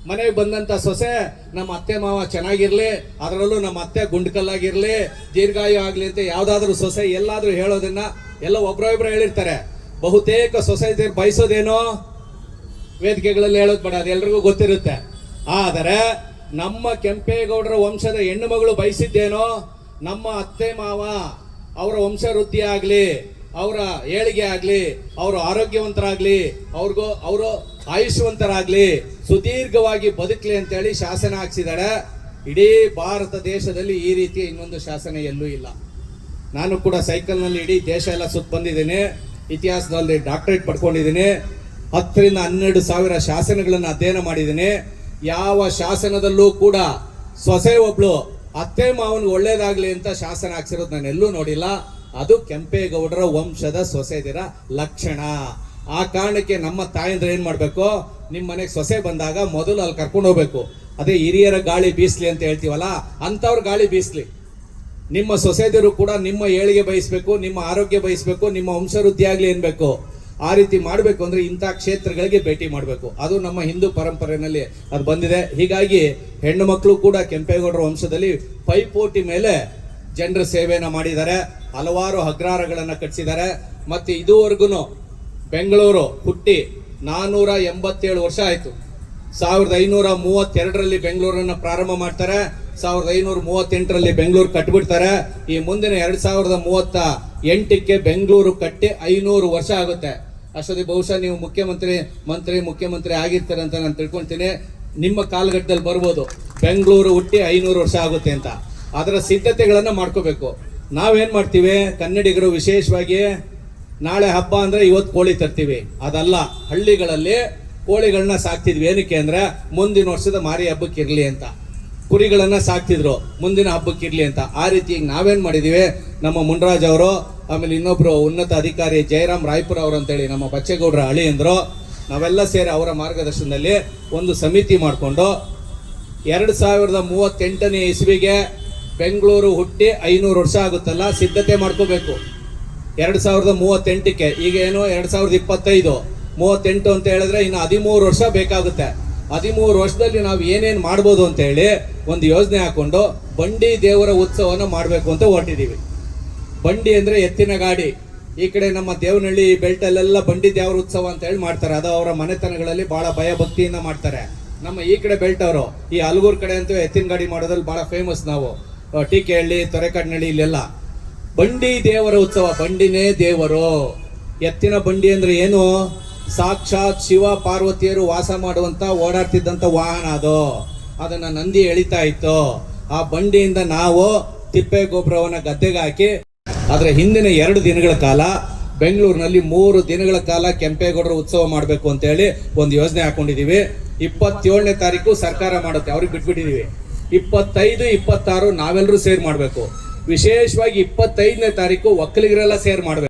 ಮನೆಗೆ ಬಂದಂತ ಸೊಸೆ, ನಮ್ಮ ಅತ್ತೆ ಮಾವ ಚೆನ್ನಾಗಿರಲಿ, ಅದರಲ್ಲೂ ನಮ್ಮ ಅತ್ತೆ ಗುಂಡ್ಕಲ್ಲಾಗಿರಲಿ, ದೀರ್ಘಾಯು ಆಗಲಿ ಅಂತ ಯಾವುದಾದ್ರೂ ಸೊಸೆ ಎಲ್ಲಾದರೂ ಹೇಳೋದನ್ನ ಎಲ್ಲ ಒಬ್ರೊಬ್ರು ಹೇಳಿರ್ತಾರೆ. ಬಹುತೇಕ ಸೊಸೈಟಿ ಬಯಸೋದೇನೋ? ವೇದಿಕೆಗಳಲ್ಲಿ ಹೇಳೋದು ಬೇಡ, ಅದು ಎಲ್ರಿಗೂ ಗೊತ್ತಿರುತ್ತೆ. ಆದರೆ ನಮ್ಮ ಕೆಂಪೇಗೌಡರ ವಂಶದ ಹೆಣ್ಣು ಮಗಳು ಬಯಸಿದ್ದೇನೋ, ನಮ್ಮ ಅತ್ತೆ ಮಾವ, ಅವರ ವಂಶ ವೃದ್ಧಿ ಆಗ್ಲಿ, ಅವರ ಏಳಿಗೆ ಆಗಲಿ, ಅವರ ಆರೋಗ್ಯವಂತರಾಗಲಿ, ಅವ್ರಿಗೂ, ಅವರು ಆಯುಷ್ಯವಂತರಾಗ್ಲಿ, ಸುದೀರ್ಘವಾಗಿ ಬದುಕಲಿ ಅಂತೇಳಿ ಶಾಸನ ಹಾಕ್ಸಿದಾಳೆ ಇಡೀ ಭಾರತ ದೇಶದಲ್ಲಿ ಈ ರೀತಿ ಇನ್ನೊಂದು ಶಾಸನ ಎಲ್ಲೂ ಇಲ್ಲ. ನಾನು ಕೂಡ ಸೈಕಲ್ನಲ್ಲಿ ಇಡೀ ದೇಶ ಎಲ್ಲ ಸುತ್ತ ಬಂದಿದ್ದೀನಿ. ಇತಿಹಾಸದಲ್ಲಿ ಡಾಕ್ಟರೇಟ್ ಪಡ್ಕೊಂಡಿದ್ದೀನಿ. ಹತ್ತರಿಂದ ಹನ್ನೆರಡು ಸಾವಿರ ಶಾಸನಗಳನ್ನು ಅಧ್ಯಯನ ಮಾಡಿದ್ದೀನಿ. ಯಾವ ಶಾಸನದಲ್ಲೂ ಕೂಡ ಸೊಸೆ ಒಬ್ಳು ಅತ್ತೆ ಮಾವನ ಒಳ್ಳೇದಾಗ್ಲಿ ಅಂತ ಶಾಸನ ಹಾಕ್ಸಿರೋದು ನಾನು ಎಲ್ಲೂ ನೋಡಿಲ್ಲ. ಅದು ಕೆಂಪೇಗೌಡರ ವಂಶದ ಸೊಸೆದಿರ ಲಕ್ಷಣ. ಆ ಕಾರಣಕ್ಕೆ ನಮ್ಮ ತಾಯಂದ್ರೆ ಏನು ಮಾಡಬೇಕು? ನಿಮ್ಮ ಮನೆಗೆ ಸೊಸೆ ಬಂದಾಗ ಮೊದಲು ಅಲ್ಲಿ ಕರ್ಕೊಂಡು ಹೋಗ್ಬೇಕು. ಅದೇ ಹಿರಿಯರ ಗಾಳಿ ಬೀಸ್ಲಿ ಅಂತ ಹೇಳ್ತೀವಲ್ಲ, ಅಂಥವ್ರ ಗಾಳಿ ಬೀಸ್ಲಿ. ನಿಮ್ಮ ಸೊಸೆದಿರು ಕೂಡ ನಿಮ್ಮ ಏಳಿಗೆ ಬಯಸ್ಬೇಕು, ನಿಮ್ಮ ಆರೋಗ್ಯ ಬಯಸ್ಬೇಕು, ನಿಮ್ಮ ವಂಶವೃದ್ಧಿ ಆಗಲಿ ಅನ್ಬೇಕು ಆ ರೀತಿ ಮಾಡಬೇಕು ಅಂದ್ರೆ ಇಂಥ ಕ್ಷೇತ್ರಗಳಿಗೆ ಭೇಟಿ ಮಾಡಬೇಕು. ಅದು ನಮ್ಮ ಹಿಂದೂ ಪರಂಪರೆಯಲ್ಲಿ ಅದು ಬಂದಿದೆ. ಹೀಗಾಗಿ ಹೆಣ್ಣು ಮಕ್ಕಳು ಕೂಡ ಕೆಂಪೇಗೌಡರ ವಂಶದಲ್ಲಿ ಪೈಪೋಟಿ ಮೇಲೆ ಜನರ ಸೇವೆಯನ್ನ ಮಾಡಿದ್ದಾರೆ. ಹಲವಾರು ಅಗ್ರಹಾರಗಳನ್ನು ಕಟ್ಟಿಸಿದ್ದಾರೆ. ಮತ್ತೆ ಇದುವರೆಗೂ ಬೆಂಗಳೂರು ಹುಟ್ಟಿ ನಾನೂರ ಎಂಬತ್ತೇಳು ವರ್ಷ ಆಯ್ತು. ಸಾವಿರದ ಐನೂರ ಮೂವತ್ತೆರಡರಲ್ಲಿ ಬೆಂಗಳೂರನ್ನ ಪ್ರಾರಂಭ ಮಾಡ್ತಾರೆ. ಸಾವಿರದ ಐನೂರ ಮೂವತ್ತೆಂಟರಲ್ಲಿ ಬೆಂಗಳೂರು ಕಟ್ಬಿಡ್ತಾರೆ. ಈ ಮುಂದಿನ ಎರಡ್ ಸಾವಿರದ ಮೂವತ್ತ ಎಂಟಕ್ಕೆ ಬೆಂಗಳೂರು ಕಟ್ಟಿ ಐನೂರು ವರ್ಷ ಆಗುತ್ತೆ. ಅಷ್ಟೊತ್ತಿಗೆ ಬಹುಶಃ ನೀವು ಮುಖ್ಯಮಂತ್ರಿ, ಮಂತ್ರಿ, ಮುಖ್ಯಮಂತ್ರಿ ಆಗಿರ್ತಾರೆ ಅಂತ ನಾನು ತಿಳ್ಕೊಳ್ತೀನಿ ನಿಮ್ಮ ಕಾಲಘಟ್ಟದಲ್ಲಿ ಬರ್ಬೋದು. ಬೆಂಗಳೂರು ಹುಟ್ಟಿ ಐನೂರು ವರ್ಷ ಆಗುತ್ತೆ ಅಂತ. ಅದರ ಸಿದ್ಧತೆಗಳನ್ನು ಮಾಡ್ಕೋಬೇಕು. ನಾವೇನು ಮಾಡ್ತೀವಿ? ಕನ್ನಡಿಗರು ವಿಶೇಷವಾಗಿ ನಾಳೆ ಹಬ್ಬ ಅಂದರೆ ಇವತ್ತು ಕೋಳಿ ತರ್ತೀವಿ. ಅದಲ್ಲ, ಹಳ್ಳಿಗಳಲ್ಲಿ ಕೋಳಿಗಳನ್ನ ಸಾಕ್ತಿದ್ವಿ. ಏನಕ್ಕೆ ಅಂದರೆ ಮುಂದಿನ ವರ್ಷದ ಮಾರಿ ಹಬ್ಬಕ್ಕೆ ಇರ್ಲಿ ಅಂತ. ಕುರಿಗಳನ್ನ ಸಾಕ್ತಿದ್ರು. ಮುಂದಿನ ಹಬ್ಬಕ್ಕೆ ಇರ್ಲಿ ಅಂತ. ಆ ರೀತಿ ಈಗ ನಾವೇನ್ ಮಾಡಿದೀವಿ? ನಮ್ಮ ಮುನ್ರಾಜ್ ಅವರು, ಆಮೇಲೆ ಇನ್ನೊಬ್ರು ಉನ್ನತ ಅಧಿಕಾರಿ ಜಯರಾಮ್ ರಾಯ್ಪುರ್ ಅವರು ಅಂತೇಳಿ ನಮ್ಮ ಬಚ್ಚೇಗೌಡರ ಅಂದ್ರು. ನಾವೆಲ್ಲ ಸೇರಿ ಅವರ ಮಾರ್ಗದರ್ಶನದಲ್ಲಿ ಒಂದು ಸಮಿತಿ ಮಾಡಿಕೊಂಡು ಎರಡು ಸಾವಿರದ ಮೂವತ್ತೆಂಟನೇ ಇಸ್ವಿಗೆ ಬೆಂಗಳೂರು ಹುಟ್ಟಿ ಐನೂರು ವರ್ಷ ಆಗುತ್ತಲ್ಲ, ಸಿದ್ಧತೆ ಮಾಡ್ಕೋಬೇಕು. ಎರಡು ಸಾವಿರದ ಮೂವತ್ತೆಂಟಕ್ಕೆ, ಈಗ ಏನು? ಎರಡು ಸಾವಿರದ ಇಪ್ಪತ್ತೈದು. ಮೂವತ್ತೆಂಟು ಅಂತ ಹೇಳಿದ್ರೆ ಇನ್ನು ಹದಿಮೂರು ವರ್ಷ ಬೇಕಾಗುತ್ತೆ. ಹದಿಮೂರು ವರ್ಷದಲ್ಲಿ ನಾವು ಏನೇನು ಮಾಡ್ಬೋದು ಅಂತ ಹೇಳಿ ಒಂದು ಯೋಜನೆ ಹಾಕೊಂಡು ಬಂಡಿ ದೇವರ ಉತ್ಸವನ ಮಾಡಬೇಕು ಅಂತ ಹೊರಟಿದ್ದೀವಿ ಬಂಡಿ ಅಂದ್ರೆ ಎತ್ತಿನ ಗಾಡಿ. ಈ ಕಡೆ ನಮ್ಮ ದೇವನಹಳ್ಳಿ ಬೆಲ್ಟಲ್ಲೆಲ್ಲ ಬಂಡಿ ದೇವರ ಉತ್ಸವ ಅಂತ ಹೇಳಿ ಮಾಡ್ತಾರೆ. ಅದು ಅವರ ಮನೆತನಗಳಲ್ಲಿ ಬಹಳ ಭಯ ಭಕ್ತಿಯಿಂದ ಮಾಡ್ತಾರೆ. ನಮ್ಮ ಈ ಕಡೆ ಬೆಲ್ಟ್ ಅವರು, ಈ ಹಲಗೂರ್ ಕಡೆ ಅಂತೂ ಎತ್ತಿನ ಗಾಡಿ ಮಾಡೋದ್ರಲ್ಲಿ ಬಹಳ ಫೇಮಸ್ ನಾವು. ಟೀಕೆಹಳ್ಳಿ ತೊರೆಕಡ್ನಹಳ್ಳಿ ಇಲ್ಲೆಲ್ಲ. ಬಂಡಿ ದೇವರ ಉತ್ಸವ, ಬಂಡಿನೇ ದೇವರು. ಎತ್ತಿನ ಬಂಡಿ ಅಂದ್ರೆ ಏನು? ಸಾಕ್ಷಾತ್ ಶಿವ ಪಾರ್ವತಿಯರು ವಾಸ ಮಾಡುವಂತ ಓಡಾಡ್ತಿದ್ದಂತ ವಾಹನ ಅದು. ಅದನ್ನ ನಂದಿ ಎಳಿತಾ ಇತ್ತು. ಆ ಬಂಡಿಯಿಂದ ನಾವು ತಿಪ್ಪೆ ಗೊಬ್ಬರವನ್ನ ಗದ್ದೆಗೆ ಹಾಕಿ ಅದರ ಹಿಂದಿನ ಎರಡು ದಿನಗಳ ಕಾಲ, ಬೆಂಗಳೂರಿನಲ್ಲಿ ಮೂರು ದಿನಗಳ ಕಾಲ ಕೆಂಪೇಗೌಡರು ಉತ್ಸವ ಮಾಡಬೇಕು ಅಂತ ಹೇಳಿ ಒಂದು ಯೋಜನೆ ಹಾಕೊಂಡಿದೀವಿ. ಇಪ್ಪತ್ತೇಳನೇ ತಾರೀಕು ಸರ್ಕಾರ ಮಾಡುತ್ತೆ. ಅವ್ರಿಗೆ ಬಿಟ್ಬಿಟ್ಟಿದೀವಿ. ಇಪ್ಪತ್ತೈದು, ಇಪ್ಪತ್ತಾರು ನಾವೆಲ್ಲರೂ ಸೇರ್ ಮಾಡಬೇಕು. ವಿಶೇಷವಾಗಿ ಇಪ್ಪತ್ತೈದನೇ ತಾರೀಕು ಒಕ್ಕಲಿಗರೆಲ್ಲ ಸೇರ್ ಮಾಡಬೇಕು.